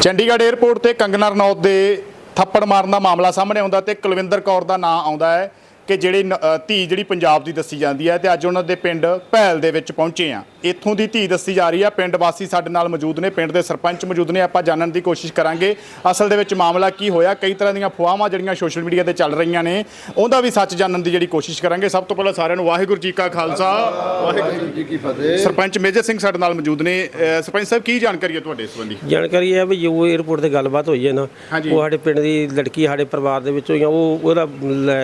Chandigarh airport ਤੇ ਕੰਗਨਾ ਰਣੌਤ ਦੇ ਥੱਪੜ ਮਾਰਨ ਦਾ ਮਾਮਲਾ ਸਾਹਮਣੇ ਆਉਂਦਾ ਤੇ ਕੁਲਵਿੰਦਰ ਕੌਰ ਦਾ ਨਾਂ ਆਉਂਦਾ ਹੈ ਕਿ ਜਿਹੜੀ ਨ- ਧੀ ਜਿਹੜੀ ਪੰਜਾਬ ਦੀ ਦੱਸੀ ਜਾਂਦੀ ਹੈ ਤੇ ਅੱਜ ਉਹਨਾਂ ਦੇ ਪਿੰਡ ਭੈਲ ਦੇ ਵਿੱਚ ਪਹੁੰਚੇ ਆ ਇੱਥੋਂ ਦੀ ਧੀ ਦੱਸੀ ਜਾ ਰਹੀ ਆ ਪਿੰਡ ਵਾਸੀ ਸਾਡੇ ਨਾਲ ਮੌਜੂਦ ਨੇ ਪਿੰਡ ਦੇ ਸਰਪੰਚ ਮੌਜੂਦ ਨੇ ਆਪਾਂ ਜਾਣਨ ਦੀ ਕੋਸ਼ਿਸ਼ ਕਰਾਂਗੇ। ਅਸਲ ਦੇ ਵਿੱਚ ਮਾਮਲਾ ਕੀ ਹੋਇਆ ਕਈ ਤਰ੍ਹਾਂ ਦੀਆਂ ਫੁਆਵਾਂ ਜਿਹੜੀਆਂ ਸੋਸ਼ਲ ਮੀਡੀਆ ਤੇ ਚੱਲ ਰਹੀਆਂ ਨੇ ਉਹਦਾ ਵੀ ਸੱਚ ਜਾਣਨ ਦੀ ਜਿਹੜੀ ਕੋਸ਼ਿਸ਼ ਕਰਾਂਗੇ। ਸਭ ਤੋਂ ਪਹਿਲਾਂ ਸਾਰਿਆਂ ਨੂੰ ਵਾਹਿਗੁਰੂ ਜੀ ਕਾ ਖਾਲਸਾ। ਵਾਹਿਗੁਰੂ ਜੀ ਕੀ ਫਤਿਹ। ਸਰਪੰਚ ਮੇਜਰ ਸਿੰਘ ਸਾਡੇ ਨਾਲ ਮੌਜੂਦ ਨੇ। ਸਰਪੰਚ ਸਾਹਿਬ ਕੀ ਜਾਣਕਾਰੀ ਹੈ ਤੁਹਾਡੇ ਇਸ ਸੰਬੰਧੀ? ਜਾਣਕਾਰੀ ਹੈ ਵੀ ਜੋ 에어ਪੋਰਟ ਤੇ ਗੱਲਬਾਤ ਹੋਈ ਹੈ ਨਾ। ਉਹ ਸਾਡੇ ਪਿੰਡ ਦੀ ਲੜਕੀ ਸਾਡੇ ਪਰਿਵਾਰ ਦੇ ਵਿੱਚ ਹੋਈ ਆ ਉਹ ਉਹਦਾ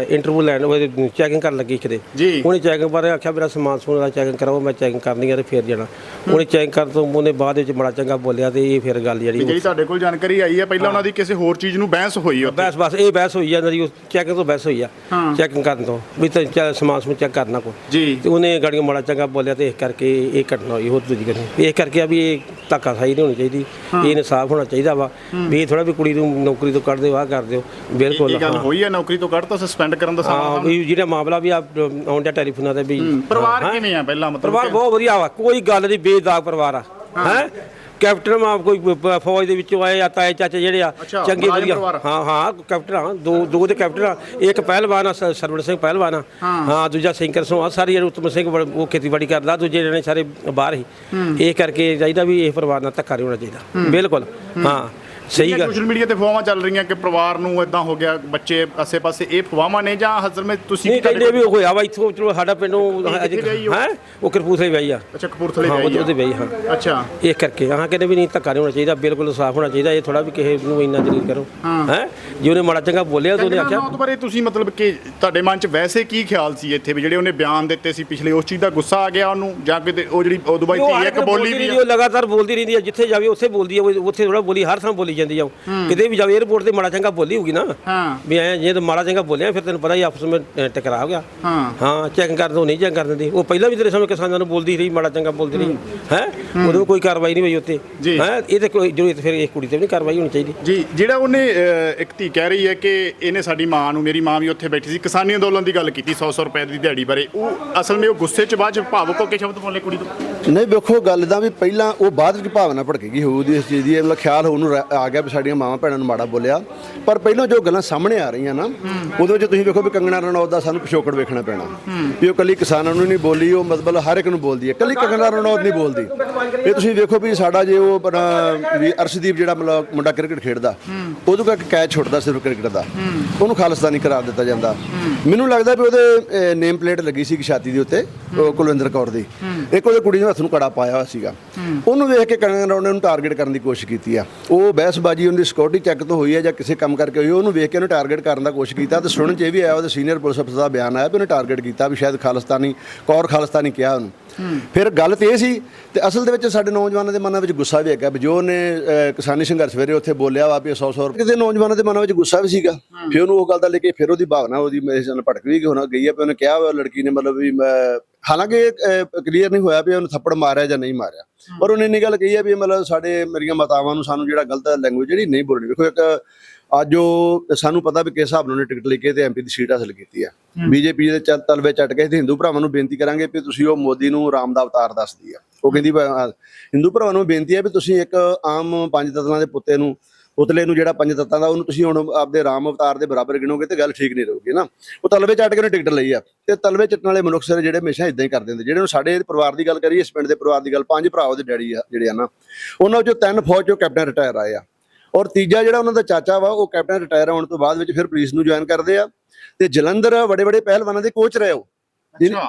ਇੰਟਰਵਿਊ ਲੈਣ ਉਹਦੇ ਚੈਕਿੰਗ ਕਰਨ ਲੱਗੀ ਕਿਤੇ ਜੀ। ਉਹਨੇ ਚੈਕਿੰਗ ਬਾਰੇ ਆਖਿਆ ਮੇਰਾ ਸਮਾਨ ਸਮੂਨ ਦਾ ਚੈਕਿੰਗ ਕਰਾਓ ਮੈਂ ਚੈਕਿੰਗ ਕਰਨੀ ਤੇ ਫਿਰ ਜਾਣਾ। ਉਹਨੇ ਚੈਕਿੰਗ ਕਰਨ ਤੋਂ ਉਹਨੇ ਬਾਅਦ ਵਿੱਚ ਬੜਾ ਚੰਗਾ ਬੋਲਿਆ ਤੇ ਇਹ ਫਿਰ ਗੱਲ ਜਿਹੜੀ ਜਿਹੜੀ ਤੁਹਾਡੇ ਕੋਲ ਜਾਣਕਾਰੀ ਆਈ ਹੈ ਪਹਿਲਾਂ ਉਹਨਾਂ ਦੀ ਕਿਸੇ ਹੋਰ ਚੀਜ਼ ਨੂੰ ਬਹਿਸ ਹੋਈ ਉੱਥੇ। ਬਸ ਬਸ ਇਹ ਬਹਿਸ ਹੋਈ ਆ ਇਹਨਾਂ ਦੀ ਚੈਕਿੰਗ ਤੋਂ ਬਹਿਸ ਹੋਈ ਆ। ਚੈਕਿੰਗ ਕਰਨ ਤੋਂ ਵੀ ਤੇ ਸਮਾਨ ਸਮੂਨ ਚੈੱਕ ਕਰਨਾ ਕੋਈ। ਜੀ। ਤੇ ਉਹਨੇ ਗਾੜੀਆਂ ਮਾੜਾ ਚੰਗਾ ਬੋਲਿਆ ਤੇ ਇਸ ਕਰਕੇ ਇਹ ਘਟਨਾ ਹੋਈ ਹੋਰ ਦੂਜੀ ਗੱਲ ਇਸ ਕਰਕੇ ਆ ਵੀ ਇਹ ਧੱਕਾ ਸਹੀ ਨਹੀਂ ਹੋਣੀ ਚਾਹੀਦੀ। ਇਹ ਇਨਸਾਫ ਹੋਣਾ ਚਾਹੀਦਾ ਵਾ। ਵੀ ਥੋੜਾ ਵੀ ਕੁੜੀ ਨੂੰ ਨੌਕਰੀ ਤੋਂ ਕੱਢ ਦਿਓ ਆਹ ਕਰ ਦਿਓ। ਬਿਲਕੁਲ। ਇਹ ਗੱਲ ਹਾਂ। ਹੋਈ ਹੈ ਨੌਕਰੀ ਤੋਂ ਕੱਢ ਤਾਂ ਸਸਪੈਂਡ ਕਰਨ ਦਾ ਹਾਂ ਸਮਾਂ ਵੀ ਜਿਹੜਾ ਮਾਮਲਾ ਵੀ ਆ ਆਉਣ ਦਾ ਟੈਲੀਫੋਨਾਂ ਤੇ ਵੀ। ਪਰਿਵਾਰ ਹਾਂ। ਕਿਵੇਂ ਆ ਪਹਿਲਾਂ ਮਤਲਬ ਪਰਿਵਾਰ ਬਹੁਤ ਵਧੀਆ ਵਾ। ਕੋਈ ਗੱਲ ਨਹੀਂ ਬੇਦਾਗ ਪਰਿਵਾਰ ਆ। ਹੈ। ਕੈਪਟਨ ਮਾ ਕੋਈ ਪ- ਫੌਜ ਦੇ ਵਿੱਚੋਂ ਆਏ ਆ ਤਾਏ ਚਾਚੇ ਜਿਹੜੇ ਆ ਅੱਛਾ, ਚੰਗੇ ਮੁਲਾਜ਼ਮ ਵਧੀਆ। ਪਰਿਵਾਰ। ਹਾਂ ਹਾਂ ਕੈਪਟਨ ਆ ਦੋ ਦੋ ਦੇ ਕੈਪਟਨ ਆ। ਇੱਕ ਪਹਿਲਵਾਨ ਆ ਸ- ਸਰਵਣ ਸਿੰਘ ਪਹਿਲਵਾਨ ਆ। ਹਾਂ। ਦੂਜਾ ਸਿੰਕਰ ਸੋ ਆ ਸਾਰੇ ਜਿਹੜੇ ਉਤਮ ਸਿੰਘ ਬੜ- ਉਹ ਖੇਤੀਬਾੜੀ ਕਰਦਾ ਦੂਜੇ ਜਿਹੜੇ ਸਾਰੇ ਬਾਹਰ ਹੀ। ਇਹ ਕਰਕੇ ਚਾਹੀਦਾ ਵੀ ਇਹ ਪਰਿਵਾਰ ਨਾਲ ਧੱਕਾ ਨਹੀਂ ਹੋਣਾ ਚਾਹੀਦਾ। ਬਿਲਕੁਲ। ਹਾਂ। ਸਹੀ ਗੱਲ। ਸੋਸ਼ਲ ਮੀਡੀਆ ਤੇ ਫਵਾਵਾਂ ਚੱਲ ਰਹੀਆਂ ਕਿ ਪਰਿਵਾਰ ਨੂੰ ਇਦਾਂ ਹੋ ਗਿਆ ਬੱਚੇ ਆਸੇ-ਪਾਸੇ ਇਹ ਫਵਾਵਾਂ ਨੇ ਜਾਂ ਹਸਲ ਵਿੱਚ ਤੁਸੀਂ ਨਹੀਂ ਕਹਿੰਦੇ ਵੀ ਹੋਇਆ ਵਾ ਇੱਥੋਂ ਚਲੋ ਸਾਡਾ ਪਿੰਡੋਂ ਉਹ? ਹੈ? ਉਹ ਕਰਪੂਸੇ ਵਿਆਹੀ ਆ। ਅੱਛਾ ਕਪੂਰਥਲੇ ਹਾਂ ਗਏ ਉਹਦੇ ਵਿਆਹੀ ਹਾਂ। ਅੱਛਾ। ਇਹ ਕਰਕੇ ਆਹ ਕਹਿੰਦੇ ਵੀ ਨਹੀਂ ਧੱਕਾ ਨਹੀਂ ਹੋਣਾ ਚਾਹੀਦਾ ਬਿਲਕੁਲ ਸਾਫ਼ ਹੋਣਾ ਚਾਹੀਦਾ ਇਹ ਥੋੜਾ ਵੀ ਕਿਸੇ ਨੂੰ ਇੰਨਾ ਜਲੀਲ ਕਰੋ। ਹੈ। ਜੇ ਉਹਨੇ ਮਾੜਾ ਚੰਗਾ ਬੋਲਿਆ ਤਾਂ ਉਹਨੇ ਆਖਿਆ। ਕੰਗਨਾ ਬਾਰੇ ਤੁਸੀਂ ਮਤਲਬ ਕਿ ਤੁਹਾਡੇ ਮਨ 'ਚ ਵੈਸੇ ਕੀ ਖਿਆਲ ਸੀ ਇੱਥੇ ਵੀ ਜਿਹੜੇ ਉਹਨੇ ਬਿਆਨ ਦਿੱਤੇ ਸੀ ਪਿਛਲੇ ਉਸ ਚੀਜ਼ ਦਾ ਗੁੱਸਾ ਆ ਗਿਆ ਉਹਨੂੰ ਜਾਂ ਕਿਤੇ ਉਹ ਜਿਹੜੀ ਉਹ ਧੀ ਹਰ ਇੱਕ ਬੋਲੀ ਵੀ ਉਹ ਲਗਾਤਾਰ ਬੋਲਦੀ ਰਹਿੰਦੀ ਹੈ ਜਿੱਥੇ ਜਾਵੇ ਉੱਥੇ ਬੋਲਦੀ ਹੈ ਉਹ ਉੱਥੇ ਥੋੜਾ ਬੋਲੀ ਹਰ ਥਾਂ ਬੋਲੀ ਜਾਂਦੀ ਆ। ਕਿਤੇ ਵੀ ਜਾਵੇ 에어ਪੋਰਟ ਤੇ ਮਾੜਾ ਚੰਗਾ ਬੋਲੀ ਹੋਊਗੀ ਨਾ। ਹਾਂ। ਵੀ ਐ ਜੇ ਤਾਂ ਮਾੜਾ ਚੰਗਾ ਬੋਲਿਆ ਫਿਰ ਤੈਨੂੰ ਪਤਾ ਹੀ ਆਪਸ ਵਿੱਚ ਅ, ਟਕਰਾਅ ਹੋ ਗਿਆ। ਹਾਂ। ਹਾਂ ਚੈੱਕ ਕਰ ਦੋ ਨਹੀਂ ਚੈੱਕ ਕਰ ਦਿੰਦੀ। ਉਹ ਪਹਿਲਾਂ ਵੀ ਤੇਰੇ ਸਾਹਮਣੇ ਕਿਸਾਨਾਂ ਨੂੰ ਬੋਲਦੀ ਰਹੀ ਮਾੜਾ ਚੰਗਾ ਬੋਲਦੀ ਰਹੀ। ਹੈ। ਉਦੋਂ ਕੋਈ ਕਾਰਵਾਈ ਨਹੀਂ ਹੋਈ ਉੱਤੇ ਜੀ। ਹੈ? ਇਹ ਤੇ ਕੋਈ ਜ਼ਰੂਰਤ ਫਿਰ ਇਹ ਕੁੜੀ ਤੇ ਵੀ ਨਹੀਂ ਕਾਰਵਾਈ ਹੋਣੀ ਚਾਹੀਦੀ। ਜੀ ਜਿਹੜਾ ਉਹਨੇ ਇੱਕ ਧੀ ਕਹਿ ਰਹੀ ਹੈ ਕਿ ਇਹਨੇ ਸਾਡੀ ਮਾਂ ਨੂੰ ਮੇਰੀ ਮਾਂ ਵੀ ਉੱਥੇ ਬੈਠੀ ਸੀ। ਕਿਸਾਨੀ ਅੰਦੋਲਨ ਦੀ ਗੱਲ ਕੀਤੀ 100 100 ਰੁਪਏ ਦੀ ਦਿਹਾੜੀ ਬਾਰੇ। ਉਹ ਅਸਲ ਵਿੱਚ ਉਹ ਗੁੱਸੇ 'ਚ ਬਾਅਦ 'ਚ ਭਾਵੁਕ ਹੋ ਕੇ ਸ਼ਬਦ ਬੋਲੇ ਕੁੜੀ ਤੋਂ। ਨਹੀਂ ਵੇਖੋ ਗੱਲ ਦਾ ਵੀ ਪਹਿਲਾਂ ਉਹ ਬਾਅਦ ਵਿੱਚ ਭਾਵਨਾ ਭੜਕੇਗੀ ਹੋਊਗੀ ਇਸ ਚੀਜ਼ ਦੀ। ਇਹ ਮਤਲਬ ਖਿਆਲ ਉਹਨੂੰ ਰ- ਆ ਗਿਆ ਵੀ ਸਾਡੀਆਂ ਮਾਵਾਂ ਭੈਣਾਂ ਨੂੰ ਮਾੜਾ ਬੋਲਿਆ। ਪਰ ਪਹਿਲਾਂ ਜੋ ਗੱਲਾਂ ਸਾਹਮਣੇ ਆ ਰਹੀਆਂ ਨਾ, ਉਹਦੇ ਵਿੱਚ ਤੁਸੀਂ ਵੇਖੋ ਵੀ ਕੰਗਣਾ ਰਣੌਤ ਦਾ ਸਾਨੂੰ ਪਿਛੋਕੜ ਵੇਖਣਾ ਪੈਣਾ। ਵੀ ਉਹ ਕੱਲੀ ਕਿਸਾਨਾਂ ਨੂੰ ਨਹੀਂ ਬੋਲੀ, ਉਹ ਮਤਲਬ ਹਰ ਇੱਕ ਨੂੰ ਬੋਲਦੀ ਹੈ। ਕੱਲੀ ਕੰਗਣਾ ਰਣੌਤ ਨਹੀਂ ਬੋਲਦੀ। ਇਹ ਤੁਸੀਂ ਵੇਖੋ ਵੀ ਸਾਡਾ ਜੇ ਉਹ ਆਪਣਾ ਵੀ ਅਰਸ਼ਦੀਪ ਜਿਹੜਾ ਮਤਲਬ ਮੁੰਡਾ ਕ੍ਰਿਕਟ ਖੇਡਦਾ, ਉਹਦੋਂ ਇੱਕ ਕੈਚ ਛੁੱਟਦਾ ਸਿਰਫ ਕ੍ਰਿਕਟ ਦਾ। ਉਹਨੂੰ ਖਾਲਿਸਤਾਨੀ ਕਰਾਰ ਦਿੱਤਾ ਜਾਂਦਾ। ਮੈਨੂੰ ਲੱਗਦਾ ਵੀ ਉਹਦੇ ਨੇਮ ਪਲੇਟ ਲੱਗੀ ਸੀ ਛਾਤੀ ਦੇ ਉੱਤੇ, ਉਹ ਕੁਲਵਿੰਦਰ ਕੌਰ ਦੀ। ਇੱਕ ਉਹਦੇ ਕੁੜੀ ਨੇ ਹੱਥ ਨੂੰ ਕੜਾ ਪਾਇਆ ਹੋਇਆ ਸੀਗਾ। ਉਹਨੂੰ ਵੇਖ ਕੇ ਕੰਗਨਾ ਰਣੌਤ ਨੇ ਉਹਨੂੰ ਟਾਰਗੇਟ ਕਰਨ ਦੀ ਕੋਸ਼ਿਸ਼ ਕੀਤੀ ਆ। ਉਹ ਬਹਿਸਬਾਜੀ ਉਹਦੀ ਸਿਕਿਉਰਿਟੀ ਚੈੱਕ ਤੋਂ ਹੋਈ ਹੈ ਜਾਂ ਕਿਸੇ ਕੰਮ ਕਰਕੇ ਹੋਈ ਉਹਨੂੰ ਵੇਖ ਕੇ ਉਹਨੂੰ ਟਾਰਗੇਟ ਕਰਨ ਦਾ ਕੋਸ਼ਿਸ਼ ਕੀਤਾ ਤੇ ਸੁਣਨ ਚ ਇਹ ਵੀ ਆਇਆ ਉਹਦੇ ਸੀਨੀਅਰ ਪੁਲਿਸ ਅਫਸਰ ਦਾ ਬਿਆਨ ਆਇਆ ਵੀ ਉਹਨੇ ਟਾਰਗੇਟ ਕੀਤਾ ਵੀ ਸ਼ਾਇਦ ਖਾਲਿਸਤਾਨੀ ਕੌਰ ਖਾਲਿਸਤਾਨੀ ਕਿਹਾ ਉਹਨੂੰ। ਫਿਰ ਗੱਲ ਤੇ ਇਹ ਸੀ ਤੇ ਅਸਲ ਦੇ ਵਿੱਚ ਸਾਡੇ ਨੌਜਵਾਨਾਂ ਦੇ ਮਨਾਂ ਵਿੱਚ ਗੁੱਸਾ ਵੀ ਹੈਗਾ ਵੀ ਜੋ ਉਹਨੇ ਅਹ, ਕਿਸਾਨੀ ਸੰਘਰਸ਼ ਵੇਰੇ ਉੱਥੇ ਬੋਲਿਆ ਵਾ ਵੀ 100 100 ਕਿਤੇ ਨੌਜਵਾਨਾਂ ਦੇ ਮਨਾਂ ਵਿੱਚ ਗੁੱਸਾ ਵੀ ਸੀਗਾ। ਫਿਰ ਉਹਨੂੰ ਉਹ ਗੱਲ ਦਾ ਲੈ ਕੇ ਫਿਰ ਉਹਦੀ ਭਾਵਨਾ ਉਹਦੀ ਮੇਰੇ ਨਾਲ ਭਟਕ ਵੀ ਹੋਣਾ ਗਈ ਹੈ ਵੀ ਉਹਨੇ ਕਿਹਾ ਵਾ ਲੜਕੀ ਨੇ ਮਤਲਬ ਵੀ ਮੈਂ- ਹਾਲਾਂਕਿ ਕਲੀਅਰ ਨਹੀਂ ਹੋਇਆ ਵੀ ਉਹਨੇ ਥੱਪੜ ਮਾਰਿਆ ਜਾਂ ਨਹੀਂ ਮਾਰਿਆ। ਪਰ ਉਹਨੇ ਇੰਨੀ ਗੱਲ ਕਹੀ ਹੈ ਵੀ ਮਤਲਬ ਸਾਡੇ ਮੇਰੀਆਂ ਮਾਤਾਵਾਂ ਨੂੰ ਸਾਨੂੰ ਜਿਹੜਾ ਗਲਤ ਲੈਂਗੁਏਜ ਜਿਹੜੀ ਨਹੀਂ ਬੋਲਣੀ। ਵੇਖੋ ਇੱਕ ਅੱਜ ਉਹ ਸਾਨੂੰ ਪਤਾ ਵੀ ਕਿਸ ਹਿਸਾਬ ਨਾਲ ਉਹਨੇ ਟਿਕਟ ਲੈ ਕੇ ਤੇ ਐਮਪੀ ਦੀ ਸੀਟ ਹਾਸਲ ਕੀਤੀ ਹੈ। ਬੀਜੇਪੀ ਦੇ ਚੱਲ ਤਲਵੇ ਚੱਟ ਕੇ ਤੇ ਹਿੰਦੂ ਭਰਾਵਾਂ ਨੂੰ ਬੇਨਤੀ ਕਰਾਂਗੇ ਵੀ ਤੁਸੀਂ ਉਹ ਮੋਦੀ ਨੂੰ ਰਾਮ ਦਾ ਅਵਤਾਰ ਦੱਸਦੀ ਆ। ਉਹ ਕਹਿੰਦੀ ਹਿੰਦੂ ਭਰਾਵਾਂ ਨੂੰ ਬੇਨਤੀ ਹੈ ਵੀ ਤੁਸੀਂ ਇੱਕ ਆਮ ਪੰਜ ਤੱਤਾਂ ਦੇ ਪੁੱਤੇ ਨੂੰ ਪੁਤਲੇ ਨੂੰ ਜਿਹੜਾ ਪੰਜ ਤੱਤਾਂ ਦਾ, ਉਹਨੂੰ ਤੁਸੀਂ ਹੁਣ ਆਪਦੇ ਰਾਮ ਅਵਤਾਰ ਦੇ ਬਰਾਬਰ ਗਿਣੋਗੇ ਤੇ ਗੱਲ ਠੀਕ ਨਹੀਂ ਰਹੂਗੀ ਨਾ? ਉਹ ਤਲਵੇ ਚੱਟ ਕੇ ਉਹਨੇ ਟਿਕਟ ਲਈ ਆ ਤੇ ਤਲਵੇ ਚੱਟਣ ਵਾਲੇ ਮਨੁੱਖ ਸਾਰੇ ਜਿਹੜੇ ਹਮੇਸ਼ਾ ਇਦਾਂ ਹੀ ਕਰਦੇ ਹੁੰਦੇ, ਜਿਹੜੇ ਹੁਣ ਸਾਡੇ ਪਰਿਵਾਰ ਦੀ ਗੱਲ ਕਰੀਏ, ਇਸ ਪਿੰਡ ਦੇ ਪਰਿਵਾਰ ਦੀ ਗੱਲ, ਪੰਜ ਭਰਾ ਉਹਦੇ ਡੈਡੀ ਆ, ਜਿਹੜੇ ਆ ਨਾ। ਉਹਨਾਂ ਵਿੱਚੋਂ ਤਿੰਨ ਫੌਜ ਚੋਂ ਕੈਪਟਨ ਰਿਟਾਇਰ ਆਏ ਆ ਔਰ ਤੀਜਾ ਜਿਹੜਾ ਉਹਨਾਂ ਦਾ ਚਾਚਾ ਵਾ, ਉਹ ਕੈਪਟਨ ਰਿਟਾਇਰ ਹੋਣ ਤੋਂ ਬਾਅਦ ਵਿੱਚ ਫਿਰ ਪੁਲਿਸ ਨੂੰ ਜੁਆਇਨ ਕਰਦੇ ਆ ਤੇ ਜਲੰਧਰ ਬੜੇ ਬੜੇ ਪਹਿਲਵਾਨਾਂ ਦੇ ਕੋਚ ਰਹੇ ਹੋ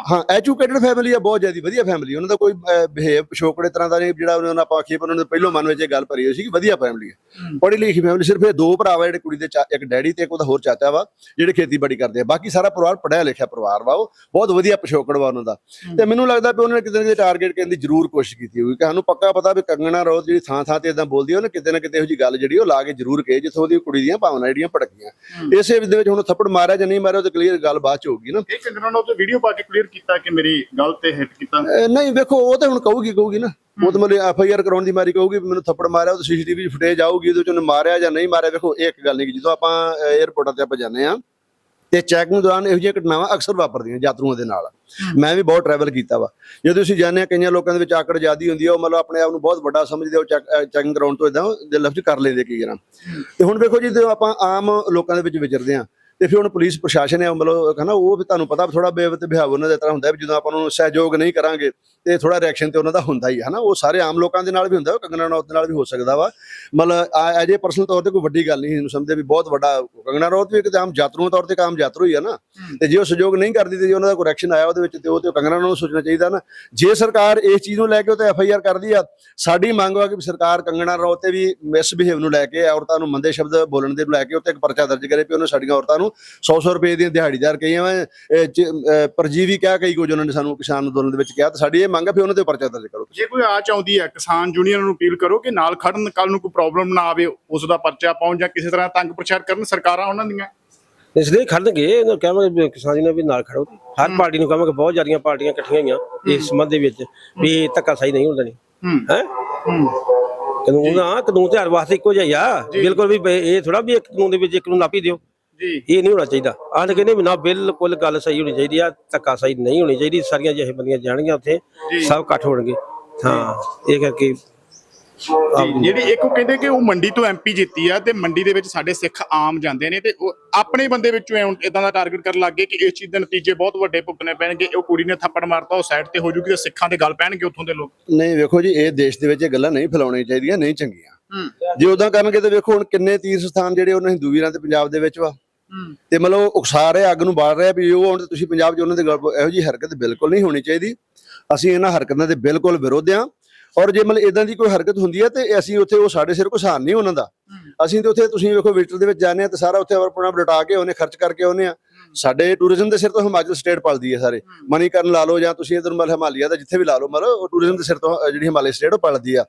ਹਾਂ ਐਜੂਕੇਟਡ ਫੈਮਿਲੀ ਆ ਬਹੁਤ ਜ਼ਿਆਦੀ ਵਧੀਆ ਫੈਮਿਲੀ ਉਹਨਾਂ ਦਾ ਕੋਈ ਬਿਹੇਵ ਪਿਛੋਕੜੇ ਤਰ੍ਹਾਂ ਦਾ ਨਹੀਂ ਜਿਹੜਾ ਉਹਨਾਂ ਨੂੰ ਆਪਾਂ ਆਖੀਏ ਪਰ ਉਹਨਾਂ ਦੇ ਪਹਿਲੋਂ ਮਨ ਵਿੱਚ ਇਹ ਗੱਲ ਭਰੀ ਹੋਈ ਸੀ ਕਿ ਵਧੀਆ ਫੈਮਿਲੀ ਹੈ। ਪੜ੍ਹੀ ਲਿਖੀ ਫੈਮਿਲੀ ਸਿਰਫ ਇਹ ਦੋ ਭਰਾ ਵਾ ਜਿਹੜੇ ਕੁੜੀ ਦੇ ਇੱਕ ਡੈਡੀ ਤੇ ਇੱਕ ਉਹਦਾ ਹੋਰ ਚਾਚਾ ਵਾ ਜਿਹੜੇ ਖੇਤੀਬਾੜੀ ਕਰਦੇ ਆ। ਬਾਕੀ ਸਾਰਾ ਪਰਿਵਾਰ ਪੜ੍ਹਿਆ ਲਿਖਿਆ ਪਰਿਵਾਰ ਵਾ ਉਹ ਬਹੁਤ ਵਧੀਆ ਪਿਛੋਕੜ ਵਾ ਉਹਨਾਂ ਦਾ। ਤੇ ਮੈਨੂੰ ਲੱਗਦਾ ਵੀ ਉਹਨਾਂ ਨੇ ਕਿਤੇ ਨਾ ਕਿਤੇ ਟਾਰਗੇਟ ਕਰਨ ਦੀ ਜ਼ਰੂਰ ਕੋਸ਼ਿਸ਼ ਕੀਤੀ ਹੋਊਗੀ। ਕਿ ਸਾਨੂੰ ਪੱਕਾ ਪਤਾ ਵੀ ਕੰਗਣਾ ਰੋਜ਼ ਜਿਹੜੀ ਥਾਂ ਥਾਂ ਤੇ ਇਦਾਂ ਬੋਲਦੀ ਉਹਨੇ ਕਿਤੇ ਨਾ ਕਿਤੇ ਇਹੋ ਜੀ ਗੱਲ ਜਿਹੜੀ ਉਹ ਲਾ ਕੇ ਜ਼ਰੂਰ ਕਹੇ ਜਿੱਥੋਂ ਉਹਦੀ ਕੁੜੀ ਦੀਆਂ ਭਾਵਨਾ ਜਿਹੜੀਆਂ ਭੜਕੀਆਂ ਇਸੇ ਦੇ ਵਿੱਚ ਹੁਣ ਥੱਪੜ ਮਾਰਿਆ ਜਾਂ ਨਹੀਂ ਮਾਰਿਆ ਉਹ ਤੇ ਕਲੀਅਰ ਗੱਲ ਬਾਅਦ ਚ ਹੋਊਗੀ ਨਾ। ਇਹ ਕੰਗਨਾ ਨੂੰ ਤੇ ਵੀਡੀਓ ਪਾ ਕੇ ਕਲੀਅਰ ਕੀਤਾ ਕਿ ਮੇਰੀ ਗੱਲ ਤੇ ਹਿੱਟ ਕੀਤਾ? ਅਹ ਨਹੀਂ ਵੇਖੋ ਉਹ ਤਾਂ ਹੁਣ ਕਹੂਗੀ ਕਹੂਗੀ ਨਾ। ਉਹ ਤਾਂ ਮਤਲਬ ਐਫ ਆਈ ਆਰ ਕਰਾਉਣ ਦੀ ਮਾਰੀ ਕਹੂਗੀ ਵੀ ਮੈਨੂੰ ਥੱਪੜ ਮਾਰਿਆ ਉਹ ਸੀਸੀਟੀਵੀ ਫੁਟੇਜ ਆਊਗੀ ਉਹਦੇ ਚ ਉਹਨੇ ਮਾਰਿਆ ਜਾਂ ਨਹੀਂ ਮਾਰਿਆ ਵੇਖੋ ਇਹ ਇੱਕ ਗੱਲ ਨਹੀਂ ਕਿ ਜਦੋਂ ਆਪਾਂ 에어ਪੋਰਟਾਂ ਤੇ ਆਪਾਂ ਜਾਂਦੇ ਆ ਤੇ ਚੈਕਿੰਗ ਦੌਰਾਨ ਇਹੋ ਜਿਹੀਆਂ ਘਟਨਾਵਾਂ ਅਕਸਰ ਵਾਪਰਦੀਆਂ ਯਾਤਰੂਆਂ ਦੇ ਨਾਲ। ਮੈਂ ਵੀ ਬਹੁਤ ਟਰੈਵਲ ਕੀਤਾ ਵਾ। ਜਦੋਂ ਤੁਸੀਂ ਜਾਣਦੇ ਆ ਕਈਆਂ ਲੋਕਾਂ ਦੇ ਵਿੱਚ ਆਕੜ ਜ਼ਿਆਦੀ ਹੁੰਦੀ ਆ ਉਹ ਮਤਲਬ ਆਪਣੇ ਆਪ ਨੂੰ ਬਹੁਤ ਵੱਡਾ ਸਮਝਦੇ ਆ, ਉਹ ਚੈਕਿੰਗ ਕਰਾਉਣ ਤੋਂ ਇਦਾਂ ਦੇ ਲਫ਼ਜ਼ ਕਰ ਲੈਂਦੇ ਕਈ ਵਾਰ ਤੇ ਹੁਣ ਵੇਖੋ ਜੀ ਜਦੋਂ ਆਪਾਂ ਆਮ ਲੋਕਾਂ ਦੇ ਵਿੱਚ ਵਿਚਰਦੇ ਆ ਤੇ ਫਿਰ ਹੁਣ ਪੁਲਿਸ ਪ੍ਰਸ਼ਾਸਨ ਹੈ ਮਤਲਬ ਹਨਾ ਉਹ ਵੀ ਤੁਹਾਨੂੰ ਪਤਾ ਥੋੜਾ ਬੇਵਤ ਬਿਹਾਵ ਉਹਨਾਂ ਦੇ ਤਰ੍ਹਾਂ ਹੁੰਦਾ ਵੀ ਜਦੋਂ ਆਪਾਂ ਨੂੰ ਸਹਿਯੋਗ ਨਹੀਂ ਕਰਾਂਗੇ ਤੇ ਥੋੜਾ ਰਿਐਕਸ਼ਨ ਤੇ ਉਹਨਾਂ ਦਾ ਹੁੰਦਾ ਹੀ ਹੈ ਹਨਾ? ਉਹ ਸਾਰੇ ਆਮ ਲੋਕਾਂ ਦੇ ਨਾਲ ਵੀ ਹੁੰਦਾ ਉਹ ਕੰਗਨਾ ਰਣੌਤ ਦੇ ਨਾਲ ਵੀ ਹੋ ਸਕਦਾ ਵਾ। ਮਤਲਬ ਐਜ ਏ ਪਰਸਨਲ ਤੌਰ ਤੇ ਕੋਈ ਵੱਡੀ ਗੱਲ ਨਹੀਂ ਇਹਨੂੰ ਸਮਝਦੇ ਵੀ ਬਹੁਤ ਵੱਡਾ ਕੰਗਨਾ ਰਣੌਤ ਵੀ ਇੱਕ ਆਮ ਯਾਤਰੂਆਂ ਤੌਰ ਤੇ ਇੱਕ ਆਮ ਯਾਤਰੂ ਹੀ ਆ ਨਾ। ਤੇ ਜੇ ਉਹ ਸਹਿਯੋਗ ਨਹੀਂ ਕਰਦੀ ਤੇ ਜੇ ਉਹਨਾਂ ਦਾ ਕੋਈ ਐਕਸ਼ਨ ਆਇਆ ਉਹਦੇ ਵਿੱਚ ਤੇ ਉਹ ਤੇ ਕੰਗਨਾ ਨੂੰ ਸੋਚਣਾ ਚਾਹੀਦਾ ਨਾ। ਜੇ ਸਰਕਾਰ ਇਸ ਚੀਜ਼ ਨੂੰ ਲੈ ਕੇ ਉਹ ਤੇ ਐਫ ਆਈ ਆਰ ਕਰਦੀ ਆ ਸਾਡੀ ਮੰਗ ਆ ਕਿ ਸਰਕਾਰ ਕੰਗਨਾ ਰਣੌਤ ਤੇ ਵੀ ਮਿਸਬਿਹੇਵ ਨੂੰ ਲੈ ਕੇ ਔਰਤਾਂ ਨੂੰ ਮੰਦੇ ਸ਼ਬਦ ਬੋਲਣ ਦੇ ਨੂੰ ਲੈ ਕੇ ਉੱਤੇ ਇੱਕ ਪਰਚਾ ਦਰਜ ਕਰੇ ਵੀ ਉਹਨੇ ਸਾਡੀਆਂ ਔਰਤਾਂ ਨੂੰ 100-100 ਰੁਪਏ ਦੀਆਂ ਦਿਹਾੜੀਦਾਰ ਅਹ ਪਰਜੀਵੀ ਕਿਹਾ ਕਈ ਕੁਝ ਉਹਨਾਂ ਨੇ ਸਾਨੂੰ ਕਿਸਾਨ ਅੰਦੋਲਨ ਦੇ ਵਿੱਚ ਕਿਹਾ ਤੇ ਸਾਡੀ ਇਹ ਮੰਗ ਆ ਵੀ ਉਹਨਾਂ ਤੇ ਪਰਚਾ ਦਰਜ ਕਰੋ ਜੇ ਕੋਈ ਆ ਚਾਹੁੰਦੀ ਹੈ ਕਿਸਾਨ ਯੂਨੀਅਨ ਨੂੰ ਅਪੀਲ ਕਰੋ ਕਿ ਨਾਲ ਖੜਨ ਕੱਲ ਨੂੰ ਕੋਈ ਪ੍ਰੋਬਲਮ ਨਾ ਆਵੇ ਉਸ ਦਾ ਪਰਚਾ ਪਾਉਣ ਜਾਂ ਕਿਸੇ ਤਰ੍ਹਾਂ ਤੰਗ ਪ੍ਰਚਾਰ ਕਰਨ ਸਰਕਾਰਾਂ ਉਹਨਾਂ ਦੀਆਂ। ਇਸ ਲਈ ਖੜਨਗੇ ਇਹਨੂੰ ਕਹਾਂਗੇ ਕਿਸਾਨ ਨੇ ਵੀ ਨਾਲ ਖੜੋ। ਹਰ ਪਾਰਟੀ ਨੂੰ ਕਹਾਂਗੇ ਬਹੁਤ ਜ਼ਿਆਦੀਆਂ ਪਾਰਟੀਆਂ ਇਕੱਠੀਆਂ ਹੋਈਆਂ ਇਸ ਸੰਬੰਧ ਦੇ ਵਿੱਚ ਵੀ ਧੱਕਾ ਸਹੀ ਨਹੀਂ ਹੁੰਦਾ ਨਹੀਂ ਹੂੰ। ਹੈ? ਹੂੰ। ਕਾਨੂੰਨ ਆ ਕਾਨੂੰਨ ਤੇ ਹਰ ਵਾਸਤੇ ਇੱਕੋ ਜਿਹਾ ਹੀ ਆ। ਬਿਲਕੁਲ ਵੀ ਇਹ ਥੋੜਾ ਵੀ ਇੱਕ ਕਾਨੂੰਨ ਦੇ ਵਿੱਚ ਇੱਕ ਨੂੰ ਨਾਪੀ ਦਿਓ। ਜੀ। ਇਹ ਨਹੀਂ ਹੋਣਾ ਚਾਹੀਦਾ। ਆਹ ਕਹਿੰਦੇ ਵੀ ਨਾ ਬਿਲਕੁਲ ਗੱਲ ਸਹੀ ਹੋਣੀ ਚਾਹੀਦੀ ਆ ਧੱਕਾ ਸਹੀ ਨਹੀਂ ਹੋਣੀ ਚਾਹੀਦੀ। ਸਾਰੀਆਂ ਜਿਹੇ ਬੰਦੀਆਂ ਜਾਣਗੀਆਂ ਉੱਥੇ ਸਭ ਇਕੱਠ ਹੋਣਗੇ। ਹਾਂ ਇਹ ਕਰਕੇ ਜਿਹੜੀ ਇੱਕ ਉਹ ਕਹਿੰਦੇ ਕਿ ਉਹ ਮੰਡੀ ਤੋਂ ਐਮਪੀ ਜਿੱਤੀ ਆ ਤੇ ਮੰਡੀ ਦੇ ਵਿੱਚ ਸਾਡੇ ਸਿੱਖ ਆਮ ਜਾਂਦੇ ਨੇ ਤੇ ਉਹ ਆਪਣੇ ਬੰਦੇ ਵਿੱਚੋਂ ਇਦਾਂ ਦਾ ਟਾਰਗੇਟ ਕਰਨ ਲੱਗ ਗਏ ਕਿ ਇਸ ਚੀਜ਼ ਦੇ ਨਤੀਜੇ ਬਹੁਤ ਵੱਡੇ ਭੁਗਤਣੇ ਪੈਣਗੇ। ਉਹ ਕੁੜੀ ਨੇ ਥੱਪੜ ਮਾਰਤਾ ਉਹ ਸਾਈਡ ਤੇ ਹੋ ਜੂਗੀ ਤੇ ਸਿੱਖਾਂ ਦੇ ਗੱਲ ਪੈਣਗੇ ਉੱਥੋਂ ਦੇ ਲੋਕ। ਨਹੀਂ ਵੇਖੋ ਜੀ ਇਹ ਦੇਸ਼ ਦੇ ਵਿੱਚ ਇਹ ਗੱਲਾਂ ਨਹੀਂ ਫੈਲਾਉਣੀਆਂ ਚਾਹੀਦੀਆਂ ਨਹੀਂ ਚੰਗੀਆਂ। ਜੇ ਉਦਾਂ ਕਰਨਗੇ ਤੇ ਵੇਖੋ ਹੁਣ ਕਿੰਨੇ ਤੀਰਥ ਸਥਾਨ ਜਿਹੜੇ ਉਹਨਾਂ ਹਿੰਦੂ ਵੀਰਾਂ ਤੇ ਪੰਜਾਬ ਦੇ ਵਿੱਚ ਵਾ। ਤੇ ਮਤਲਬ ਉਹ ਉਕਸਾ ਰਿਹਾ ਅੱਗ ਨੂੰ ਬਾਲ ਰਿਹਾ ਵੀ ਉਹ ਹੁਣ ਤੁਸੀਂ ਪੰਜਾਬ 'ਚ ਉਹਨਾਂ ਦੇ ਗੱਲ ਇਹੋ ਜੀ ਹਰਕਤ ਬਿਲਕੁਲ ਨਹੀਂ ਹੋਣੀ ਚਾਹੀਦੀ। ਅਸੀਂ ਇਹਨਾਂ ਹਰਕਤਾਂ ਦੇ ਬਿਲਕੁਲ ਵਿਰੋਧ ਹਾਂ। ਔਰ ਜੇ ਮਤਲਬ ਇਦਾਂ ਦੀ ਕੋਈ ਹਰਕਤ ਹੁੰਦੀ ਹੈ ਤੇ ਅਸੀਂ ਉੱਥੇ ਉਹ ਸਾਡੇ ਸਿਰ ਕੋਈ ਘੁਸਾਨ ਨਹੀਂ ਉਹਨਾਂ ਦਾ। ਅਸੀਂ ਤੇ ਉੱਥੇ ਤੁਸੀਂ ਵੇਖੋ ਵਿਜ਼ਟਰ ਦੇ ਵਿੱਚ ਜਾਂਦੇ ਆ ਤੇ ਸਾਰਾ ਉੱਥੇ ਆਪਣਾ ਲਟਾ ਕੇ ਉਹਨੇ ਖਰਚ ਕਰਕੇ ਉਹਨੇ ਆ ਸਾਡੇ ਟੂਰਿਜ਼ਮ ਦੇ ਸਿਰ ਤੋਂ ਹਿਮਾਚਲ ਸਟੇਟ ਪਲਦੀ ਹੈ ਸਾਰੇ। ਮਨੀਕਰਨ ਲਾ ਲਓ ਜਾਂ ਤੁਸੀਂ ਇਧਰ ਮਤਲਬ ਹਿਮਾਲਿਆ ਦਾ ਜਿੱਥੇ ਵੀ ਲਾ ਲਓ ਮਤਲਬ ਉਹ ਟੂਰਿਜ਼ਮ ਦੇ ਸਿਰ ਤੋਂ ਜਿਹੜੀ ਹਿਮਾਲਿਆ ਸਟੇਟ ਉਹ ਪਲਦੀ ਆ।